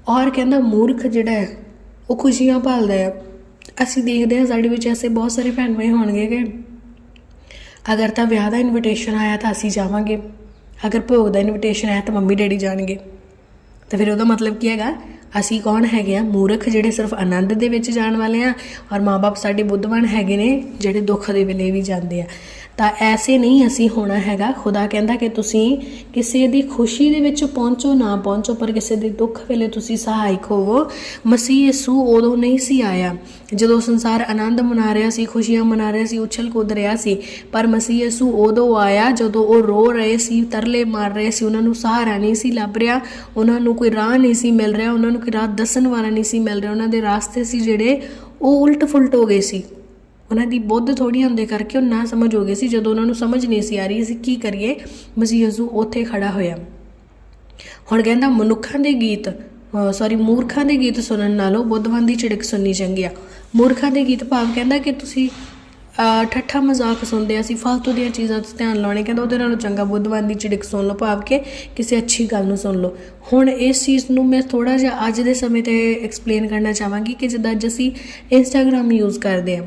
ਔਰ ਕਹਿੰਦਾ ਮੂਰਖ ਜਿਹੜਾ ਹੈ, ਉਹ ਖੁਸ਼ੀਆਂ ਭਾਲਦਾ ਹੈ। ਅਸੀਂ ਦੇਖਦੇ ਹਾਂ ਸਾਡੇ ਵਿੱਚ ਐਸੇ ਬਹੁਤ ਸਾਰੇ ਭੈਣ ਭਾਈ ਹੋਣਗੇ ਕਿ ਅਗਰ ਤਾਂ ਵਿਆਹ ਦਾ ਇਨਵੀਟੇਸ਼ਨ ਆਇਆ ਤਾਂ ਅਸੀਂ ਜਾਵਾਂਗੇ। ਅਗਰ ਭੋਗ ਦਾ ਇਨਵੀਟੇਸ਼ਨ ਆਇਆ ਤਾਂ ਮੰਮੀ ਡੈਡੀ ਜਾਣਗੇ। ਤਾਂ ਫਿਰ ਉਹਦਾ ਮਤਲਬ ਕੀ ਹੈਗਾ? ਅਸੀਂ ਕੌਣ ਹੈਗੇ ਆ? ਮੂਰਖ ਜਿਹੜੇ ਸਿਰਫ ਆਨੰਦ ਦੇ ਵਿੱਚ ਜਾਣ ਵਾਲੇ ਆ ਔਰ ਮਾਪੇ ਸਾਡੇ ਬੁੱਧਵਾਨ ਹੈਗੇ ਨੇ, ਜਿਹੜੇ ਦੁੱਖ ਦੇ ਵੇਲੇ ਵੀ ਜਾਂਦੇ ਆ। ਤਾਂ ਐਸੇ ਨਹੀਂ ਅਸੀਂ ਹੋਣਾ ਹੈਗਾ। ਖੁਦਾ ਕਹਿੰਦਾ ਕਿ ਤੁਸੀਂ ਕਿਸੇ ਦੀ ਖੁਸ਼ੀ ਦੇ ਵਿੱਚ ਪਹੁੰਚੋ, ਨਾ ਪਹੁੰਚੋ, ਪਰ ਕਿਸੇ ਦੇ ਦੁੱਖ ਵੇਲੇ ਤੁਸੀਂ ਸਹਾਇਕ ਹੋਵੋ। ਮਸੀਹ ਯਿਸੂ ਉਦੋਂ ਨਹੀਂ ਸੀ ਆਇਆ। ਜਦੋਂ ਸੰਸਾਰ ਆਨੰਦ ਮਨਾ ਰਿਹਾ ਸੀ, ਖੁਸ਼ੀਆਂ ਮਨਾ ਰਿਹਾ ਸੀ, ਉਛਲ ਕੁੱਦ ਰਿਹਾ ਸੀ, ਪਰ ਮਸੀਹ ਯਿਸੂ ਉਦੋਂ ਆਇਆ ਜਦੋਂ ਉਹ ਰੋ ਰਹੇ ਸੀ, ਤਰਲੇ ਮਾਰ ਰਹੇ ਸੀ। ਉਹਨਾਂ ਨੂੰ ਸਹਾਰਾ ਨਹੀਂ ਸੀ ਲੱਭ ਰਿਹਾ, ਉਹਨਾਂ ਨੂੰ ਕੋਈ ਰਾਹ ਨਹੀਂ ਸੀ ਮਿਲ ਰਿਹਾ, ਉਹਨਾਂ ਨੂੰ ਕੋਈ ਰਾਹ ਦੱਸਣ ਵਾਲਾ ਨਹੀਂ ਸੀ ਮਿਲ ਰਿਹਾ। ਉਹਨਾਂ ਦੇ ਰਾਸਤੇ ਸੀ ਜਿਹੜੇ ਉਹ ਉਲਟ ਫੁਲਟ ਹੋ ਗਏ ਸੀ। ਉਹਨਾਂ ਦੀ ਬੁੱਧ ਥੋੜੀ ਹੁੰਦੇ ਕਰਕੇ ਉਹ ਨਾ ਸਮਝ ਹੋ ਗਏ ਸੀ। ਜਦੋਂ ਉਹਨਾਂ ਨੂੰ ਸਮਝ ਨਹੀਂ ਸੀ ਆ ਰਹੀ, ਅਸੀਂ ਕੀ ਕਰੀਏ? ਮਸੀਹ ਯਿਸੂ ਉੱਥੇ ਖੜਾ ਹੋਇਆ। ਹੁਣ ਕਹਿੰਦਾ, ਮਨੁੱਖਾਂ ਦੇ ਗੀਤ ਸੌਰੀ ਮੂਰਖਾਂ ਦੇ ਗੀਤ ਸੁਣਨ ਨਾਲੋਂ ਬੁੱਧਵਾਨ ਦੀ ਝਿੜਕ ਸੁਣਨੀ ਚੰਗੀ ਆ। ਮੂਰਖਾਂ ਦੇ ਗੀਤ ਭਾਵ ਕਹਿੰਦਾ ਕਿ ਤੁਸੀਂ ਠੱਠਾ ਮਜ਼ਾਕ ਸੁਣਦੇ ਅਸੀਂ ਫालतू ਦੀਆਂ ਚੀਜ਼ਾਂ 'ਤੇ ਧਿਆਨ ਲਾਉਣੇ। ਕਹਿੰਦਾ ਉਹਦੇ ਨਾਲੋਂ ਚੰਗਾ ਬੁੱਧਵਾਨ ਦੀ ਚਿੜਕ ਸੁਣ ਲਓ, ਭਾਵ ਕਿ ਕਿਸੇ ਅੱਛੀ ਗੱਲ ਨੂੰ ਸੁਣ ਲਓ। ਹੁਣ ਇਸ ਚੀਜ਼ ਨੂੰ ਮੈਂ ਥੋੜਾ ਜਿਹਾ ਅੱਜ ਦੇ ਸਮੇਂ ਤੇ ਐਕਸਪਲੇਨ ਕਰਨਾ ਚਾਹਾਂਗੀ ਕਿ ਜਿੱਦਾਂ ਅੱਜ ਅਸੀਂ ਇੰਸਟਾਗ੍ਰam ਯੂਜ਼ ਕਰਦੇ ਆ।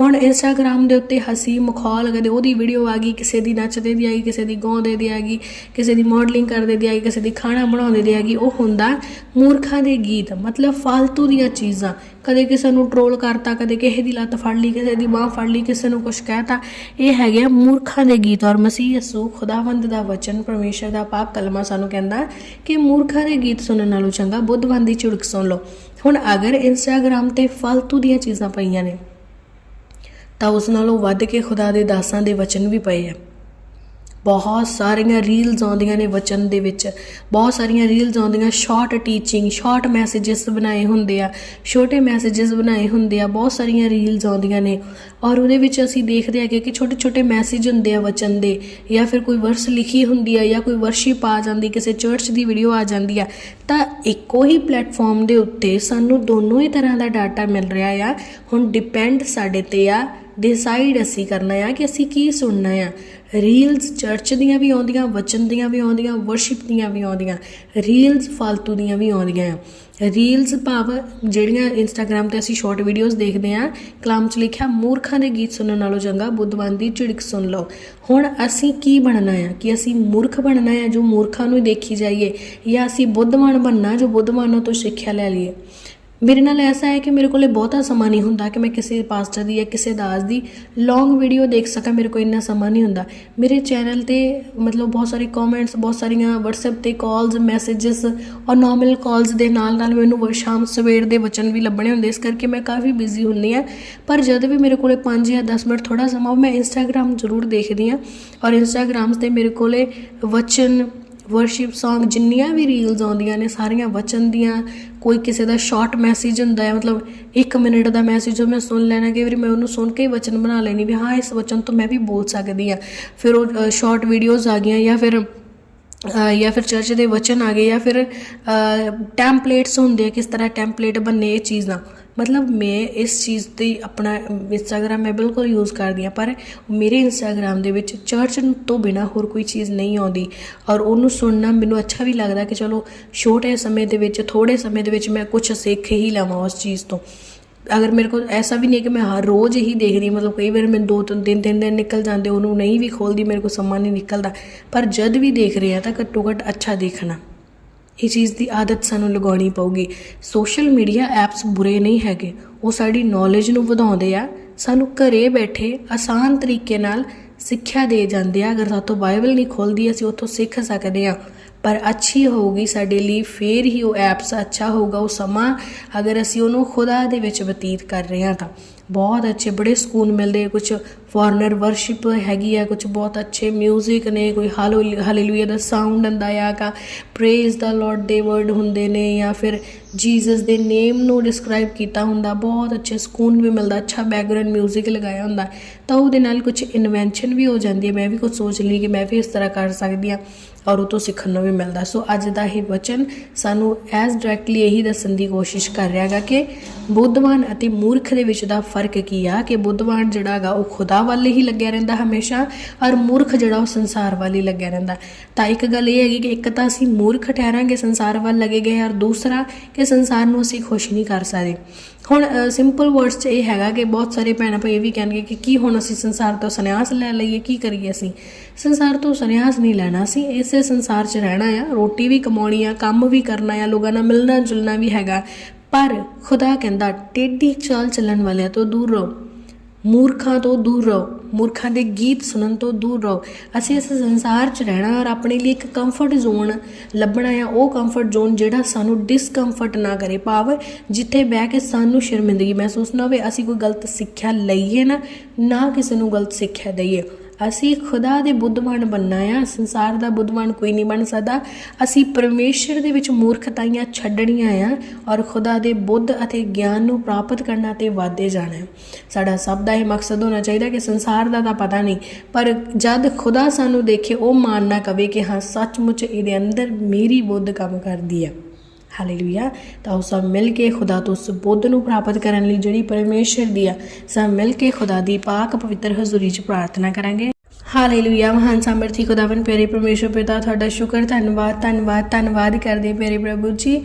ਹੁਣ ਇੰਸਟਾਗ੍ਰam ਦੇ ਉੱਤੇ ਹਸੀ ਮਖੌਲ ਕਦੇ ਉਹਦੀ ਵੀਡੀਓ ਆ ਗਈ, ਕਿਸੇ ਦੀ ਨੱਚਦੇ ਦੀ ਆਈ ਕਿਸੇ ਦੀ ਗਾਉਂਦੇ ਦੀ ਆ ਗਈ, ਕਿਸੇ ਦੀ ਮਾਡਲਿੰਗ ਕਰਦੇ ਦੀ ਆਈ ਕਿਸੇ ਦੀ ਖਾਣਾ ਬਣਾਉਂਦੇ ਦੀ ਆ ਗਈ, ਉਹ ਹੁੰਦਾ ਮੂਰਖਾਂ ਦੇ ਗੀਤ, ਮਤਲਬ ਫਾਲਤੂ ਦੀਆਂ ਚੀਜ਼ਾਂ। ਕਦੇ ਕਿਸੇ ਨੂੰ ਟਰੋਲ ਕਰਤਾ, ਕਦੇ ਕਿਸੇ ਦੀ ਲੱਤ ਫੜ ਲਈ, ਕਿਸੇ ਦੀ ਬਾਹ ਫੜ ਲਈ, ਕਿਸੇ ਨੂੰ ਕੁਝ ਕਹਿਤਾ ਇਹ ਹੈਗੇ ਆ ਮੂਰਖਾਂ ਦੇ ਗੀਤ। ਔਰ ਮਸੀਹ ਯਸੂ, ਖੁਦਾਵੰਦ ਦਾ ਵਚਨ, ਪਰਮੇਸ਼ਰ ਦਾ ਪਾਕ ਕਲਮਾ ਸਾਨੂੰ ਕਹਿੰਦਾ ਕਿ ਮੂਰਖਾਂ ਦੇ ਗੀਤ ਸੁਣਨ ਨਾਲੋਂ ਚੰਗਾ ਬੁੱਧਵਾਨ ਦੀ ਚੁੜਕ ਸੁਣ ਲਓ। ਹੁਣ ਅਗਰ ਇੰਸਟਾਗ੍ਰam ਤੇ ਫਾਲਤੂ ਦੀਆਂ ਚੀਜ਼ਾਂ ਪਈਆਂ ਨੇ ਤਾਂ ਉਸ ਨਾਲੋਂ ਵੱਧ ਕੇ ਖੁਦਾ ਦੇ ਦਾਸਾਂ ਦੇ ਵਚਨ ਵੀ ਪਏ ਆ। ਬਹੁਤ ਸਾਰੀਆਂ ਰੀਲਸ ਆਉਂਦੀਆਂ ਨੇ ਵਚਨ ਦੇ ਵਿੱਚ। ਬਹੁਤ ਸਾਰੀਆਂ ਰੀਲਸ ਆਉਂਦੀਆਂ ਸ਼ਾਰਟ ਟੀਚਿੰਗ ਸ਼ਾਰਟ ਮੈਸੇजेस ਬਣਾਏ ਹੁੰਦੇ ਆ, ਛੋਟੇ ਮੈਸੇजेस ਬਣਾਏ ਹੁੰਦੇ ਆ, ਬਹੁਤ ਸਾਰੀਆਂ ਰੀਲਸ ਆਉਂਦੀਆਂ ਨੇ। ਔਰ ਉਹਦੇ ਵਿੱਚ ਅਸੀਂ ਦੇਖਦੇ ਆ ਕਿ ਛੋਟੇ ਛੋਟੇ ਮੈਸੇਜ ਹੁੰਦੇ ਆ ਵਚਨ ਦੇ, ਜਾਂ ਫਿਰ ਕੋਈ ਵਰਸ ਲਿਖੀ ਹੁੰਦੀ ਆ, ਜਾਂ ਕੋਈ ਵਰਸ਼ਿਪ ਆ ਜਾਂਦੀ, ਕਿਸੇ ਚਰਚ ਦੀ ਵੀਡੀਓ ਆ ਜਾਂਦੀ ਆ, ਤਾਂ ਇੱਕੋ ਹੀ ਪਲੇਟਫਾਰਮ ਦੇ ਉੱਤੇ ਸਾਨੂੰ ਦੋਨੋਂ ਹੀ ਤਰ੍ਹਾਂ ਦਾ ਡਾਟਾ ਮਿਲ ਰਿਹਾ ਆ। ਹੁਣ ਡਿਪੈਂਡ ਸਾਡੇ ਤੇ ਆ ਡਿਸਾਈਡ ਅਸੀਂ ਕਰਨਾ ਆ ਕਿ ਅਸੀਂ ਕੀ ਸੁਣਨਾ ਆ। ਰੀਲਸ ਚਰਚ ਦੀਆਂ ਵੀ ਆਉਂਦੀਆਂ, ਵਚਨ ਦੀਆਂ ਵੀ ਆਉਂਦੀਆਂ ਵਰਸ਼ਿਪ ਦੀਆਂ ਵੀ ਆਉਂਦੀਆਂ ਰੀਲਸ ਫालतू ਦੀਆਂ ਵੀ ਆਉਂਦੀਆਂ ਆ। ਰੀਲਸ ਭਾਵ ਜਿਹੜੀਆਂ ਇੰਸਟਾਗ੍ਰam ਤੇ ਅਸੀਂ ਸ਼ਾਰਟ ਵੀਡੀਓਜ਼ ਦੇਖਦੇ ਆ, ਕਲਾਮ 'ਚ ਲਿਖਿਆ, ਮੂਰਖਾਂ ਦੇ ਗੀਤ ਸੁਣਨ ਨਾਲੋਂ ਚੰਗਾ, ਬੁੱਧਵਾਨ ਦੀ ਝਿੜਕ ਸੁਣ ਲਓ। ਹੁਣ ਅਸੀਂ ਕੀ ਬਣਨਾ ਆ? ਕਿ ਅਸੀਂ ਮੂਰਖ ਬਣਨਾ ਆ ਜੋ ਮੂਰਖਾਂ ਨੂੰ ਹੀ ਦੇਖੀ ਜਾਈਏ ਜਾਂ ਅਸੀਂ ਬੁੱਧਵਾਨ ਬਣਨਾ ਜੋ ਬੁੱਧਵਾਨਾਂ ਤੋਂ ਸਿੱਖਿਆ ਲੈ ਲਈਏ? ਮੇਰੇ ਨਾਲ ਐਸਾ ਹੈ ਕਿ ਮੇਰੇ ਕੋਲੇ ਬਹੁਤਾ ਸਮਾਂ ਨਹੀਂ ਹੁੰਦਾ ਕਿ ਮੈਂ ਕਿਸੇ ਪਾਸਟਰ ਦੀ ਜਾਂ ਕਿਸੇ ਦਾਸ ਦੀ ਲੌਂਗ ਵੀਡੀਓ ਦੇਖ ਸਕਾਂ ਮੇਰੇ ਕੋਲ ਇੰਨਾ ਸਮਾਂ ਨਹੀਂ ਹੁੰਦਾ। ਮੇਰੇ ਚੈਨਲ ਤੇ ਮਤਲਬ ਬਹੁਤ ਸਾਰੇ ਕਮੈਂਟਸ ਬਹੁਤ ਸਾਰੀਆਂ WhatsApp ਤੇ ਕਾਲਸ ਮੈਸੇजेस ਔਰ ਨਾਰਮਲ ਕਾਲਸ ਦੇ ਨਾਲ ਨਾਲ ਮੈਨੂੰ ਵ- ਸ਼ਾਮ ਸਵੇਰ ਦੇ ਵਚਨ ਵੀ ਲੱਭਣੇ ਹੁੰਦੇ ਇਸ ਕਰਕੇ ਮੈਂ ਕਾਫੀ ਬਿਜ਼ੀ ਹੁੰਦੀ ਆ ਪਰ ਜਦ ਵੀ ਮੇਰੇ ਕੋਲੇ 5 ਜਾਂ 10 ਮਿੰਟ ਥੋੜਾ ਸਮਾਂ ਹੋ, ਮੈਂ ਇੰਸਟਾਗ੍ਰam ਜ਼ਰੂਰ ਦੇਖਦੀ ਆ ਔਰ ਇੰਸਟਾਗ੍ਰam ਤੇ ਮੇਰੇ ਕੋਲੇ ਵਚਨ ਵਰਸ਼ਿਪ Song ਜਿੰਨੀਆਂ ਵੀ ਰੀਲਸ ਆਉਂਦੀਆਂ ਨੇ, ਸਾਰੀਆਂ ਵਚਨ ਦੀਆਂ, ਕੋਈ ਕਿਸੇ ਦਾ ਸ਼ਾਰਟ ਮੈਸੇਜ ਹੁੰਦਾ ਹੈ, ਮਤਲਬ 1 ਮਿੰਟ ਦਾ ਮੈਸੇਜ ਉਹ ਮੈਂ ਸੁਣ ਲੈਣਾ ਕਿ ਵਾਰੀ ਮੈਂ ਉਹਨੂੰ ਸੁਣ ਕੇ ਹੀ ਵਚਨ ਬਣਾ ਲੈਣੀ ਵੀ ਹਾਂ, ਇਸ ਵਚਨ ਤੋਂ ਮੈਂ ਵੀ ਬੋਲ ਸਕਦੀ ਆ ਫਿਰ ਉਹ ਸ਼ਾਰਟ ਵੀਡੀਓਜ਼ ਆ ਗਈਆਂ ਜਾਂ ਫਿਰ ਜਾਂ ਫਿਰ ਚਰਚ ਦੇ ਵਚਨ ਆ ਗਏ ਜਾਂ ਫਿਰ ਟੈਂਪਲੇਟਸ ਹੁੰਦੇ ਆ, ਕਿਸ ਤਰ੍ਹਾਂ ਟੈਂਪਲੇਟ ਬੰਨੇ ਇਹ ਚੀਜ਼ਾਂ। ਮਤਲਬ ਮੈਂ ਇਸ ਚੀਜ਼ ਤੇ ਆਪਣਾ ਇੰਸਟਾਗ੍ਰam ਮੈਂ ਬਿਲਕੁਲ ਯੂਜ਼ ਕਰਦੀ ਹਾਂ, ਪਰ ਮੇਰੇ ਇੰਸਟਾਗ੍ਰam ਦੇ ਵਿੱਚ ਚਰਚ ਤੋਂ ਬਿਨਾ ਹੋਰ ਕੋਈ ਚੀਜ਼ ਨਹੀਂ ਆਉਂਦੀ। ਔਰ ਉਹਨੂੰ ਸੁਣਨਾ ਮੈਨੂੰ ਅੱਛਾ ਵੀ ਲੱਗਦਾ ਕਿ ਚਲੋ, ਛੋਟੇ ਸਮੇਂ ਦੇ ਵਿੱਚ ਥੋੜੇ ਸਮੇਂ ਦੇ ਵਿੱਚ ਮੈਂ ਕੁਝ ਸਿੱਖ ਹੀ ਲਵਾਂ ਉਸ ਚੀਜ਼ ਤੋਂ। ਅਗਰ ਮੇਰੇ ਕੋਲ ਐਸਾ ਵੀ ਨਹੀਂ ਕਿ ਮੈਂ ਹਰ ਰੋਜ਼ ਹੀ ਦੇਖਦੀ, ਮਤਲਬ ਕਈ ਵਾਰ ਮੈਂ ਦੋ ਤਿੰਨ ਦਿਨ ਤਿੰਨ ਦਿਨ ਨਿਕਲ ਜਾਂਦੇ, ਉਹਨੂੰ ਨਹੀਂ ਵੀ ਖੋਲਦੀ, ਮੇਰੇ ਕੋਲ ਸਮਾਂ ਨਹੀਂ ਨਿਕਲਦਾ। ਪਰ ਜਦ ਵੀ ਦੇਖ ਰਹੇ ਆ ਤਾਂ ਘੱਟੋ ਘੱਟ ਅੱਛਾ ਦੇਖਣਾ। ਇਹ ਚੀਜ਼ ਦੀ ਆਦਤ ਸਾਨੂੰ ਲਗਾਉਣੀ ਪਊਗੀ। ਸੋਸ਼ਲ ਮੀਡੀਆ ਐਪਸ ਬੁਰੇ ਨਹੀਂ ਹੈਗੇ। ਉਹ ਸਾਡੀ ਨੌਲੇਜ ਨੂੰ ਵਧਾਉਂਦੇ ਆ। ਸਾਨੂੰ ਘਰੇ ਬੈਠੇ ਆਸਾਨ ਤਰੀਕੇ ਨਾਲ ਸਿੱਖਿਆ ਦੇ ਜਾਂਦੇ ਆ। ਅਗਰ ਸਾਤੋਂ ਬਾਈਬਲ ਨਹੀਂ ਖੋਲਦੀ, ਅਸੀਂ ਉੱਥੋਂ ਸਿੱਖ ਸਕਦੇ ਆ। ਪਰ ਅੱਛੀ ਹੋਊਗੀ ਸਾਡੇ ਲਈ ਫੇਰ ਹੀ ਉਹ ਐਪਸ ਅੱਛਾ ਹੋਊਗਾ ਉਹ ਸਮਾਂ ਅਗਰ ਅਸੀਂ ਉਹਨੂੰ ਖੁਦਾ ਦੇ ਵਿੱਚ ਬਤੀਤ ਕਰ ਰਹੇ ਹਾਂ ਤਾਂ ਬਹੁਤ ਅੱਛੇ ਬੜੇ ਸਕੂਨ ਮਿਲਦੇ ਕੁਝ ਫੋਰਨਰ ਵਰਸ਼ਿਪ ਹੈਗੀ ਆ ਕੁਝ ਬਹੁਤ ਅੱਛੇ 뮤직 ਨੇ ਕੋਈ ਹਾਲੇਲੂਇਆ ਦਾ ਸਾਊਂਡ ਹੁੰਦਾ ਆ ਕਾ ਪ੍ਰੇਜ਼ ਦਾ ਲਾਰਡ ਦੇ ਵਰਡ ਹੁੰਦੇ ਨੇ ਜਾਂ ਫਿਰ ਜੀਸਸ ਦੇ ਨੇਮ ਨੂੰ ਡਿਸਕ੍ਰਾਈਬ ਕੀਤਾ ਹੁੰਦਾ ਬਹੁਤ ਅੱਛੇ ਸਕੂਨ ਵੀ ਮਿਲਦਾ ਅੱਛਾ ਬੈਕਗ੍ਰਾਉਂਡ 뮤직 ਲਗਾਇਆ ਹੁੰਦਾ ਤਾਂ ਉਹਦੇ ਨਾਲ ਕੁਝ ਇਨਵੈਂਸ਼ਨ ਵੀ ਹੋ ਜਾਂਦੀ ਹੈ ਮੈਂ ਵੀ ਕੁਝ ਸੋਚ ਲਈ ਕਿ ਮੈਂ ਵੀ ਇਸ ਤਰ੍ਹਾਂ ਕਰ ਸਕਦੀ ਹਾਂ ਔਰ ਉਹ ਤੋਂ ਸਿੱਖਣ ਨੂੰ ਵੀ ਮਿਲਦਾ। ਸੋ ਅੱਜ ਦਾ ਇਹ ਵਚਨ ਸਾਨੂੰ ਐਸ ਡਾਇਰੈਕਟਲੀ ਇਹੀ ਦੱਸਣ ਦੀ ਕੋਸ਼ਿਸ਼ ਕਰ ਰਿਹਾ ਹੈਗਾ ਕਿ ਬੁੱਧਵਾਨ ਅਤੇ ਮੂਰਖ ਦੇ ਵਿੱਚ ਦਾ ਫ਼ਰਕ ਕੀ ਆ ਕਿ ਬੁੱਧਵਾਨ ਜਿਹੜਾ ਹੈਗਾ ਉਹ ਖੁਦਾ ਵੱਲ ਹੀ ਲੱਗਿਆ ਰਹਿੰਦਾ ਹਮੇਸ਼ਾ ਔਰ ਮੂਰਖ ਜਿਹੜਾ ਉਹ ਸੰਸਾਰ ਵੱਲ ਹੀ ਲੱਗਿਆ ਰਹਿੰਦਾ। ਤਾਂ ਇੱਕ ਗੱਲ ਇਹ ਹੈਗੀ ਕਿ ਇੱਕ ਤਾਂ ਅਸੀਂ ਮੂਰਖ ਠਹਿਰਾਂਗੇ, ਸੰਸਾਰ ਵੱਲ ਲੱਗੇ ਗਏ ਔਰ ਦੂਸਰਾ ਕਿ ਸੰਸਾਰ ਨੂੰ ਅਸੀਂ ਖੁਸ਼ ਨਹੀਂ ਕਰ ਸਕਦੇ। ਹੁਣ ਸਿੰਪਲ ਵਰਡਸ 'ਚ ਇਹ ਹੈਗਾ ਕਿ ਬਹੁਤ ਸਾਰੇ ਭੈਣਾਂ ਭਾਈ ਇਹ ਵੀ ਕਹਿਣਗੇ ਕਿ ਕੀ ਹੁਣ ਅਸੀਂ ਸੰਸਾਰ ਤੋਂ ਸੰਨਿਆਸ ਲੈ ਲਈਏ, ਕੀ ਕਰੀਏ ਅਸੀਂ? ਸੰਸਾਰ ਤੋਂ ਸੰਨਿਆਸ ਨਹੀਂ ਲੈਣਾ ਸੀ ਇਸੇ ਸੰਸਾਰ 'ਚ ਰਹਿਣਾ ਆ, ਰੋਟੀ ਵੀ ਕਮਾਉਣੀ ਆ, ਕੰਮ ਵੀ ਕਰਨਾ ਆ, ਲੋਕਾਂ ਨਾਲ ਮਿਲਣਾ ਜੁਲਣਾ ਵੀ ਹੈਗਾ। ਪਰ ਖੁਦਾ ਕਹਿੰਦਾ, ਟੇਢੀ ਚਾਲ ਚੱਲਣ ਵਾਲਿਆਂ ਤੋਂ ਦੂਰ ਰਹੋ, ਮੂਰਖਾਂ ਤੋਂ ਦੂਰ ਰਹੋ। ਮੂਰਖਾਂ ਦੇ ਗੀਤ ਸੁਣਨ ਤੋਂ ਦੂਰ ਰਹੋ। ਅਸੀਂ ਇਸ ਸੰਸਾਰ 'ਚ ਰਹਿਣਾ ਔਰ ਆਪਣੇ ਲਈ ਇੱਕ ਕੰਫਰਟ ਜ਼ੋਨ ਲੱਭਣਾ ਆ ਉਹ ਕੰਫਰਟ ਜ਼ੋਨ ਜਿਹੜਾ ਸਾਨੂੰ ਡਿਸਕੰਫਰਟ ਨਾ ਕਰੇ। ਭਾਵ ਜਿੱਥੇ ਬਹਿ ਕੇ ਸਾਨੂੰ ਸ਼ਰਮਿੰਦਗੀ ਮਹਿਸੂਸ ਨਾ ਹੋਵੇ, ਅਸੀਂ ਕੋਈ ਗਲਤ ਸਿੱਖਿਆ ਲਈਏ ਨਾ ਨਾ ਕਿਸੇ ਨੂੰ ਗਲਤ ਸਿੱਖਿਆ ਦਈਏ। ਅਸੀਂ ਖੁਦਾ ਦੇ ਬੁੱਧਵਾਨ ਬਣਨਾ ਆ, ਸੰਸਾਰ ਦਾ ਬੁੱਧਵਾਨ ਕੋਈ ਨਹੀਂ ਬਣ ਸਕਦਾ। ਅਸੀਂ ਪਰਮੇਸ਼ਰ ਦੇ ਵਿੱਚ ਮੂਰਖਤਾਈਆਂ ਛੱਡਣੀਆਂ ਆ ਔਰ ਖੁਦਾ ਦੇ ਬੁੱਧ ਅਤੇ ਗਿਆਨ ਨੂੰ ਪ੍ਰਾਪਤ ਕਰਨਾ ਤੇ ਵਾਧੇ ਜਾਣਾ ਹੈ ਸਾਡਾ ਸਭ ਦਾ ਇਹ ਮਕਸਦ ਹੋਣਾ ਚਾਹੀਦਾ ਕਿ ਸੰਸਾਰ ਦਾ ਤਾਂ ਪਤਾ ਨਹੀਂ, ਪਰ ਜਦ ਖੁਦਾ ਸਾਨੂੰ ਦੇਖੇ, ਉਹ ਮਾਨ ਨਾ ਕਵੇ ਕਿ ਹਾਂ, ਸੱਚਮੁੱਚ ਇਹਦੇ ਅੰਦਰ ਮੇਰੀ ਬੁੱਧ ਕੰਮ ਕਰਦੀ ਹੈ ਹਾਲੇਲੂਇਆ ਤਾਂ ਉਹ ਸਭ ਮਿਲ ਕੇ ਖੁਦਾ ਤੋਂ ਉਸ ਬੁੱਧ ਨੂੰ ਪ੍ਰਾਪਤ ਕਰਨ ਲਈ ਜਿਹੜੀ ਪਰਮੇਸ਼ਰ ਦੀ ਆ, ਸਭ ਮਿਲ ਕੇ ਖੁਦਾ ਦੀ ਪਾਕ ਪਵਿੱਤਰ ਹਜ਼ੂਰੀ 'ਚ ਪ੍ਰਾਰਥਨਾ ਕਰਾਂਗੇ। ਹਾਲੇਲੂਇਆ ਮਹਾਨ ਸਮਰਥੀ ਖੁਦਾਵੰ ਪਿਆਰੇ ਪਰਮੇਸ਼ਰ ਪਿਤਾ, ਤੁਹਾਡਾ ਸ਼ੁਕਰ, ਧੰਨਵਾਦ ਧੰਨਵਾਦ ਧੰਨਵਾਦ ਕਰਦੇ ਪਿਆਰੇ ਪ੍ਰਭੂ ਜੀ।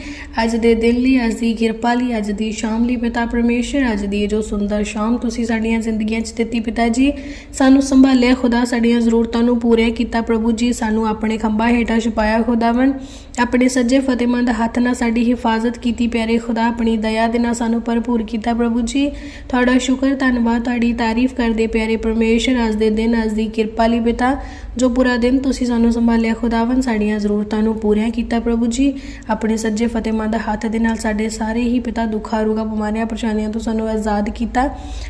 ਅੱਜ ਦੇ ਦਿਨ ਲਈ, ਅੱਜ ਦੀ ਕਿਰਪਾ ਲਈ, ਅੱਜ ਦੀ ਸ਼ਾਮ ਲਈ ਪਿਤਾ ਪਰਮੇਸ਼ਰ ਅੱਜ ਦੀ ਜੋ ਸੁੰਦਰ ਸ਼ਾਮ ਤੁਸੀਂ ਸਾਡੀਆਂ ਜ਼ਿੰਦਗੀਆਂ 'ਚ ਦਿੱਤੀ ਪਿਤਾ ਜੀ। ਸਾਨੂੰ ਸੰਭਾਲਿਆ ਖੁਦਾ, ਸਾਡੀਆਂ ਜ਼ਰੂਰਤਾਂ ਨੂੰ ਪੂਰੀਆਂ ਕੀਤਾ ਪ੍ਰਭੂ ਜੀ। ਸਾਨੂੰ ਆਪਣੇ ਖੰਭਾਂ ਹੇਠਾਂ ਛੁਪਾਇਆ ਖੁਦਾਵੰ ਆਪਣੇ ਸੱਜੇ ਫਤਿਹਮੰਦ ਹੱਥ ਨਾਲ ਸਾਡੀ ਹਿਫਾਜ਼ਤ ਕੀਤੀ ਪਿਆਰੇ ਖੁਦਾ। ਆਪਣੀ ਦਇਆ ਦੇ ਨਾਲ ਸਾਨੂੰ ਭਰਪੂਰ ਕੀਤਾ ਪ੍ਰਭੂ ਜੀ। ਤੁਹਾਡਾ ਸ਼ੁਕਰ, ਧੰਨਵਾਦ, ਤੁਹਾਡੀ ਤਾਰੀਫ ਕਰਦੇ ਪਿਆਰੇ ਪਰਮੇਸ਼ਰ ਅੱਜ ਦੇ ਦਿਨ, ਅੱਜ ਦੀ ਕਿਰਪਾ ਲਈ ਪਿਤਾ ਜੋ ਪੂਰਾ ਦਿਨ ਤੁਸੀਂ ਸਾਨੂੰ ਸੰਭਾਲਿਆ ਖੁਦਾਵੰ ਸਾਡੀਆਂ ਜ਼ਰੂਰਤਾਂ ਨੂੰ ਪੂਰੀਆਂ ਕੀਤਾ ਪ੍ਰਭੂ ਜੀ। ਆਪਣੇ ਸੱਜੇ ਫਤਿਹਮੰਦ ਹੱਥ ਦੇ ਨਾਲ ਸਾਡੇ ਸਾਰੇ ਹੀ ਪਿਤਾ ਦੁੱਖਾਂ, ਰੋਗਾਂ, ਬਿਮਾਰੀਆਂ, ਪਰੇਸ਼ਾਨੀਆਂ ਤੋਂ ਸਾਨੂੰ ਆਜ਼ਾਦ ਕੀਤਾ।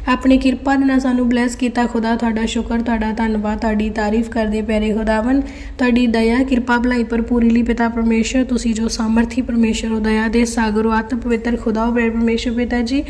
ਆਪਣੀ ਕਿਰਪਾ ਦੇ ਨਾਲ ਸਾਨੂੰ ਬਲੈਸ ਕੀਤਾ। ਖੁਦਾ, ਤੁਹਾਡਾ ਸ਼ੁਕਰ, ਤੁਹਾਡਾ ਧੰਨਵਾਦ, ਤੁਹਾਡੀ ਤਾਰੀਫ ਕਰਦੇ ਪਿਆਰੇ ਖੁਦਾਵੰ ਤੁਹਾਡੀ ਦਇਆ, ਕਿਰਪਾ, ਭਲਾਈ ਭਰਪੂਰੀ ਲਈ ਪਿਤਾ ਪਰਮੇਸ਼ਰ, ਤੁਸੀਂ ਜੋ ਸਾਮਰਥੀ ਪਰਮੇਸ਼ਰ ਹੋ, ਦਇਆ ਦੇ ਸਾਗਰ ਹੋ, ਆਤਮ ਪਵਿੱਤਰ ਖੁਦਾ ਹੋ ਪਿਆਰੇ ਪਰਮੇਸ਼ਰ ਪਿਤਾ ਜੀ।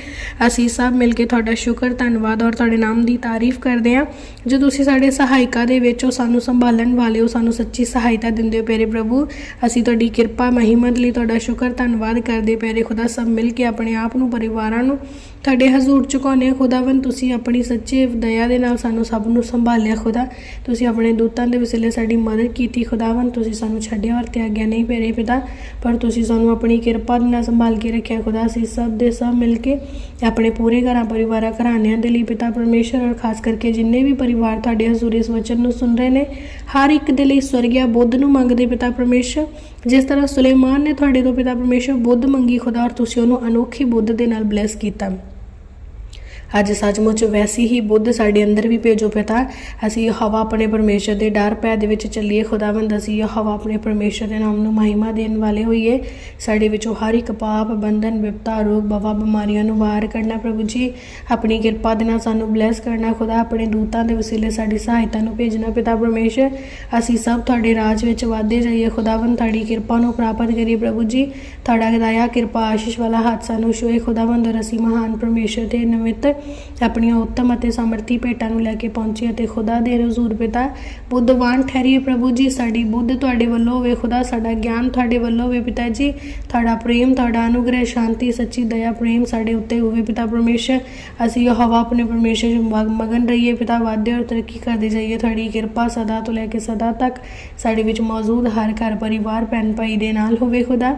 ਅਸੀਂ ਸਭ ਮਿਲ ਕੇ ਤੁਹਾਡਾ ਸ਼ੁਕਰ, ਧੰਨਵਾਦ ਔਰ ਤੁਹਾਡੇ ਨਾਮ ਦੀ ਤਾਰੀਫ ਕਰਦੇ ਹਾਂ। ਜੋ ਤੁਸੀਂ ਸਾਡੇ ਸਹਾਇਕਾ ਦੇ ਵਿੱਚ ਹੋ ਸਾਨੂੰ ਸੰਭਾਲਣ ਵਾਲੇ ਹੋ ਸਾਨੂੰ ਸੱਚੀ ਸਹਾਇਤਾ ਦਿੰਦੇ ਹੋ ਪਿਆਰੇ ਪ੍ਰਭੂ। ਅਸੀਂ ਤੁਹਾਡੀ ਕਿਰਪਾ, ਮਹਿਮਤ ਲਈ ਤੁਹਾਡਾ ਸ਼ੁਕਰ, ਧੰਨਵਾਦ ਕਰਦੇ ਪਿਆਰੇ ਖੁਦਾ ਸਭ ਮਿਲ ਕੇ ਆਪਣੇ ਆਪ ਨੂੰ, ਪਰਿਵਾਰਾਂ ਨੂੰ। ਤੁਹਾਡੇ ਹਜ਼ੂਰ ਝੁਕਾਉਂਦੇ ਹਾਂ ਖੁਦਾਵੰ ਤੁਸੀਂ ਆਪਣੀ ਸੱਚੇ ਦਇਆ ਦੇ ਨਾਲ ਸਾਨੂੰ ਸਭ ਨੂੰ ਸੰਭਾਲਿਆ ਖੁਦਾ। ਤੁਸੀਂ ਆਪਣੇ ਦੂਤਾਂ ਦੇ ਵਸੀਲੇ ਸਾਡੀ ਮਦਦ ਕੀਤੀ ਖੁਦਾਵੰ ਤੁਸੀਂ ਸਾਨੂੰ ਛੱਡਿਆ ਔਰ ਤਿਆਗਿਆ ਨਹੀਂ ਪਿਆਰੇ ਪਿਤਾ, ਪਰ ਤੁਸੀਂ ਸਾਨੂੰ ਆਪਣੀ ਕਿਰਪਾ ਦੇ ਨਾਲ ਸੰਭਾਲ ਕੇ ਰੱਖਿਆ ਖੁਦਾ। ਅਸੀਂ ਸਭ ਦੇ ਸਭ ਮਿਲ ਕੇ ਆਪਣੇ ਪੂਰੇ ਘਰਾਂ ਪਰਿਵਾਰਾਂ, ਘਰਾਣਿਆਂ ਦੇ ਲਈ ਪਿਤਾ ਪਰਮੇਸ਼ਰ ਔਰ ਖਾਸ ਕਰਕੇ ਜਿੰਨੇ ਵੀ ਪਰਿਵਾਰ ਤੁਹਾਡੇ ਹਜ਼ੂਰ ਇਸ ਵਚਨ ਨੂੰ ਸੁਣ ਰਹੇ ਨੇ, ਹਰ ਇੱਕ ਦੇ ਲਈ ਸਵਰਗਿਆ ਬੁੱਧ ਨੂੰ ਮੰਗਦੇ ਪਿਤਾ ਪਰਮੇਸ਼ਰ। ਜਿਸ ਤਰ੍ਹਾਂ ਸੁਲੇਮਾਨ ਨੇ ਤੁਹਾਡੇ ਤੋਂ ਪਿਤਾ ਪਰਮੇਸ਼ਰ ਬੁੱਧ ਮੰਗੀ ਖੁਦਾ ਔਰ ਤੁਸੀਂ ਉਹਨੂੰ ਅਨੋਖੀ ਬੁੱਧ ਦੇ ਨਾਲ ਬਲੈਸ ਕੀਤਾ। ਅੱਜ ਸੱਚਮੁੱਚ ਵੈਸੀ ਹੀ ਬੁੱਧ ਸਾਡੇ ਅੰਦਰ ਵੀ ਭੇਜੋ ਪਿਤਾ। ਅਸੀਂ ਹਵਾ ਆਪਣੇ ਪਰਮੇਸ਼ਰ ਦੇ ਡਰ ਪੈ ਦੇ ਵਿੱਚ ਚੱਲੀਏ। ਖੁਦਾਵੰਦ, ਅਸੀਂ ਹਵਾ ਆਪਣੇ ਪਰਮੇਸ਼ਰ ਦੇ ਨਾਮ ਨੂੰ ਮਹਿਮਾ ਦੇਣ ਵਾਲੇ ਹੋਈਏ। ਸਾਡੇ ਵਿੱਚੋਂ ਹਰ ਇੱਕ ਪਾਪ, ਬੰਧਨ, ਵਿਪਤਾ, ਰੋਗ, ਬਵਾ, ਬਿਮਾਰੀਆਂ ਨੂੰ ਬਾਹਰ ਕੱਢਣਾ ਪ੍ਰਭੂ ਜੀ। ਆਪਣੀ ਕਿਰਪਾ ਦੇ ਨਾਲ ਸਾਨੂੰ ਬਲੈਸ ਕਰਨਾ ਖੁਦਾ। ਆਪਣੇ ਦੂਤਾਂ ਦੇ ਵਸੀਲੇ ਸਾਡੀ ਸਹਾਇਤਾ ਨੂੰ ਭੇਜਣਾ ਪਿਤਾ ਪਰਮੇਸ਼ਰ। ਅਸੀਂ ਸਭ ਤੁਹਾਡੇ ਰਾਜ ਵਿੱਚ ਵਾਧੇ ਜਾਈਏ। ਖੁਦਾਵੰਦ, ਤੁਹਾਡੀ ਕਿਰਪਾ ਨੂੰ ਪ੍ਰਾਪਤ ਕਰੀਏ ਪ੍ਰਭੂ ਜੀ। ਤੁਹਾਡਾ ਦਇਆ ਕਿਰਪਾ ਆਸ਼ੀਸ਼ ਵਾਲਾ ਹੱਥ ਸਾਨੂੰ ਛੋਏ ਖੁਦਾਵੰਦ, ਔਰ ਅਸੀਂ ਮਹਾਨ ਪਰਮੇਸ਼ਰ ਦੇ ਨਿਮਿਤ ਆਪਣੀਆਂ ਉੱਤਮ ਅਤੇ ਸਮਰਥੀ ਭੇਟਾਂ ਨੂੰ ਲੈ ਕੇ ਪਹੁੰਚੇ ਅਤੇ ਖੁਦਾ ਦੇ ਹਜ਼ੂਰ ਪਿਤਾ, ਬੁੱਧਵਾਨ ਠਹਿਰੀਏ ਪ੍ਰਭੂ ਜੀ, ਸਾਡੀ ਬੁੱਧ ਤੁਹਾਡੇ ਵੱਲੋਂ ਹੋਵੇ, ਖੁਦਾ ਸਾਡਾ ਗਿਆਨ ਤੁਹਾਡੇ ਵੱਲੋਂ ਹੋਵੇ ਪਿਤਾ ਜੀ, ਤੁਹਾਡਾ ਪ੍ਰੇਮ, ਤੁਹਾਡਾ ਅਨੁਗ੍ਰਹਿ, ਸ਼ਾਂਤੀ, ਸੱਚੀ ਦਇਆ, ਪ੍ਰੇਮ ਸਾਡੇ ਉੱਤੇ ਹੋਵੇ ਪਿਤਾ ਪਰਮੇਸ਼ਰ, ਅਸੀਂ ਇਹ ਹਵਾ ਆਪਣੇ ਪਰਮੇਸ਼ਰ ਮਗਨ ਰਹੀਏ, ਪਿਤਾ ਵਾਧੇ ਔਰ ਤਰੱਕੀ ਕਰਦੇ ਜਾਈਏ, ਤੁਹਾਡੀ ਕਿਰਪਾ ਸਦਾ ਤੋਂ ਲੈ ਕੇ ਸਦਾ ਤੱਕ ਸਾਡੇ ਵਿੱਚ ਮੌਜੂਦ ਹਰ ਘਰ ਪਰਿਵਾਰ, ਭੈਣ ਭਾਈ ਦੇ ਨਾਲ ਹੋਵੇ ਖੁਦਾ,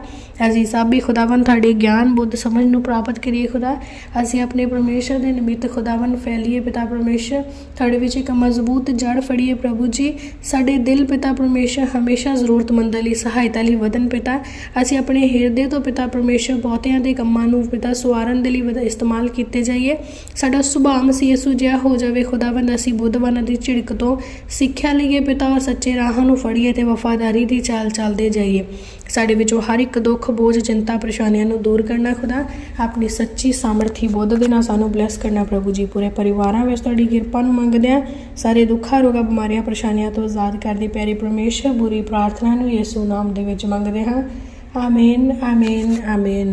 ਅਸੀਂ ਸਭ ਵੀ ਖੁਦਾਵੰ ਤੁਹਾਡੇ ਗਿਆਨ, ਬੁੱਧ ਸਮਝ ਨੂੰ ਪ੍ਰਾਪਤ ਕਰੀਏ ਖੁਦਾ, ਅਸੀਂ ਆਪਣੇ ਪਰਮੇਸ਼ਰ ਦੇ ਨਿਮਿਤ ਖੁਦਾਵੰ ਫੈਲੀਏ ਪਿਤਾ ਪਰਮੇਸ਼ਰ। ਤੁਹਾਡੇ ਵਿੱਚ ਇੱਕ ਮਜ਼ਬੂਤ ਜੜ ਫੜੀਏ ਪ੍ਰਭੂ ਜੀ। ਸਾਡੇ ਦਿਲ ਪਿਤਾ ਪਰਮੇਸ਼ਰ ਹਮੇਸ਼ਾ ਜ਼ਰੂਰਤਮੰਦਾਂ ਲਈ ਸਹਾਇਤਾ ਲਈ ਵਧਨ ਪਿਤਾ। ਅਸੀਂ ਆਪਣੇ ਹਿਰਦੇ ਤੋਂ ਪਿਤਾ ਪਰਮੇਸ਼ਰ ਬਹੁਤਿਆਂ ਦੇ ਕੰਮਾਂ ਨੂੰ ਪਿਤਾ ਸਵਾਰਨ ਦੇ ਲਈ ਵਧ- ਇਸਤੇਮਾਲ ਕੀਤੇ ਜਾਈਏ। ਸਾਡਾ ਸੁਭਾਅ ਮਸੀਹ ਯਿਸੂ ਜਿਹਾ ਹੋ ਜਾਵੇ ਖੁਦਾਵੰਦ ਅਸੀਂ ਬੁੱਧਵਾਨਾਂ ਦੀ ਝਿੜਕ ਤੋਂ ਸਿੱਖਿਆ ਲਈਏ ਪਿਤਾ ਔਰ ਸੱਚੇ ਰਾਹਾਂ ਨੂੰ ਫੜੀਏ ਤੇ ਵਫਾਦਾਰੀ ਦੀ ਚਾਲ ਚੱਲਦੇ ਜਾਈਏ। ਸਾਡੇ ਵਿੱਚੋਂ ਹਰ ਇੱਕ ਦੁੱਖ, ਬੋਝ, ਚਿੰਤਾ, ਪਰੇਸ਼ਾਨੀਆਂ ਨੂੰ ਦੂਰ ਕਰਨਾ ਖੁਦਾ। ਆਪਣੀ ਸੱਚੀ ਸਾਮਰਥੀ ਬੁੱਧ ਦੇ ਨਾਲ ਸਾਨੂੰ ਬਲੈਸ ਕਰਨਾ ਪ੍ਰਭੂ ਜੀ, ਪੂਰੇ ਪਰਿਵਾਰਾਂ ਵਿੱਚ ਤੁਹਾਡੀ ਕਿਰਪਾ ਨੂੰ ਮੰਗਦੇ ਹਾਂ। ਸਾਰੇ ਦੁੱਖਾਂ, ਰੋਗਾਂ, ਬਿਮਾਰੀਆਂ, ਪਰੇਸ਼ਾਨੀਆਂ ਤੋਂ ਆਜ਼ਾਦ ਕਰਦੀ ਪਿਆਰੀ ਪਰਮੇਸ਼ਰ, ਬੁਰੀ ਪ੍ਰਾਰਥਨਾ ਨੂੰ ਯਿਸੂ ਨਾਮ ਦੇ ਵਿੱਚ ਮੰਗਦੇ ਹਾਂ। ਆਮੀਨ ਆਮੀਨ ਆਮੀਨ।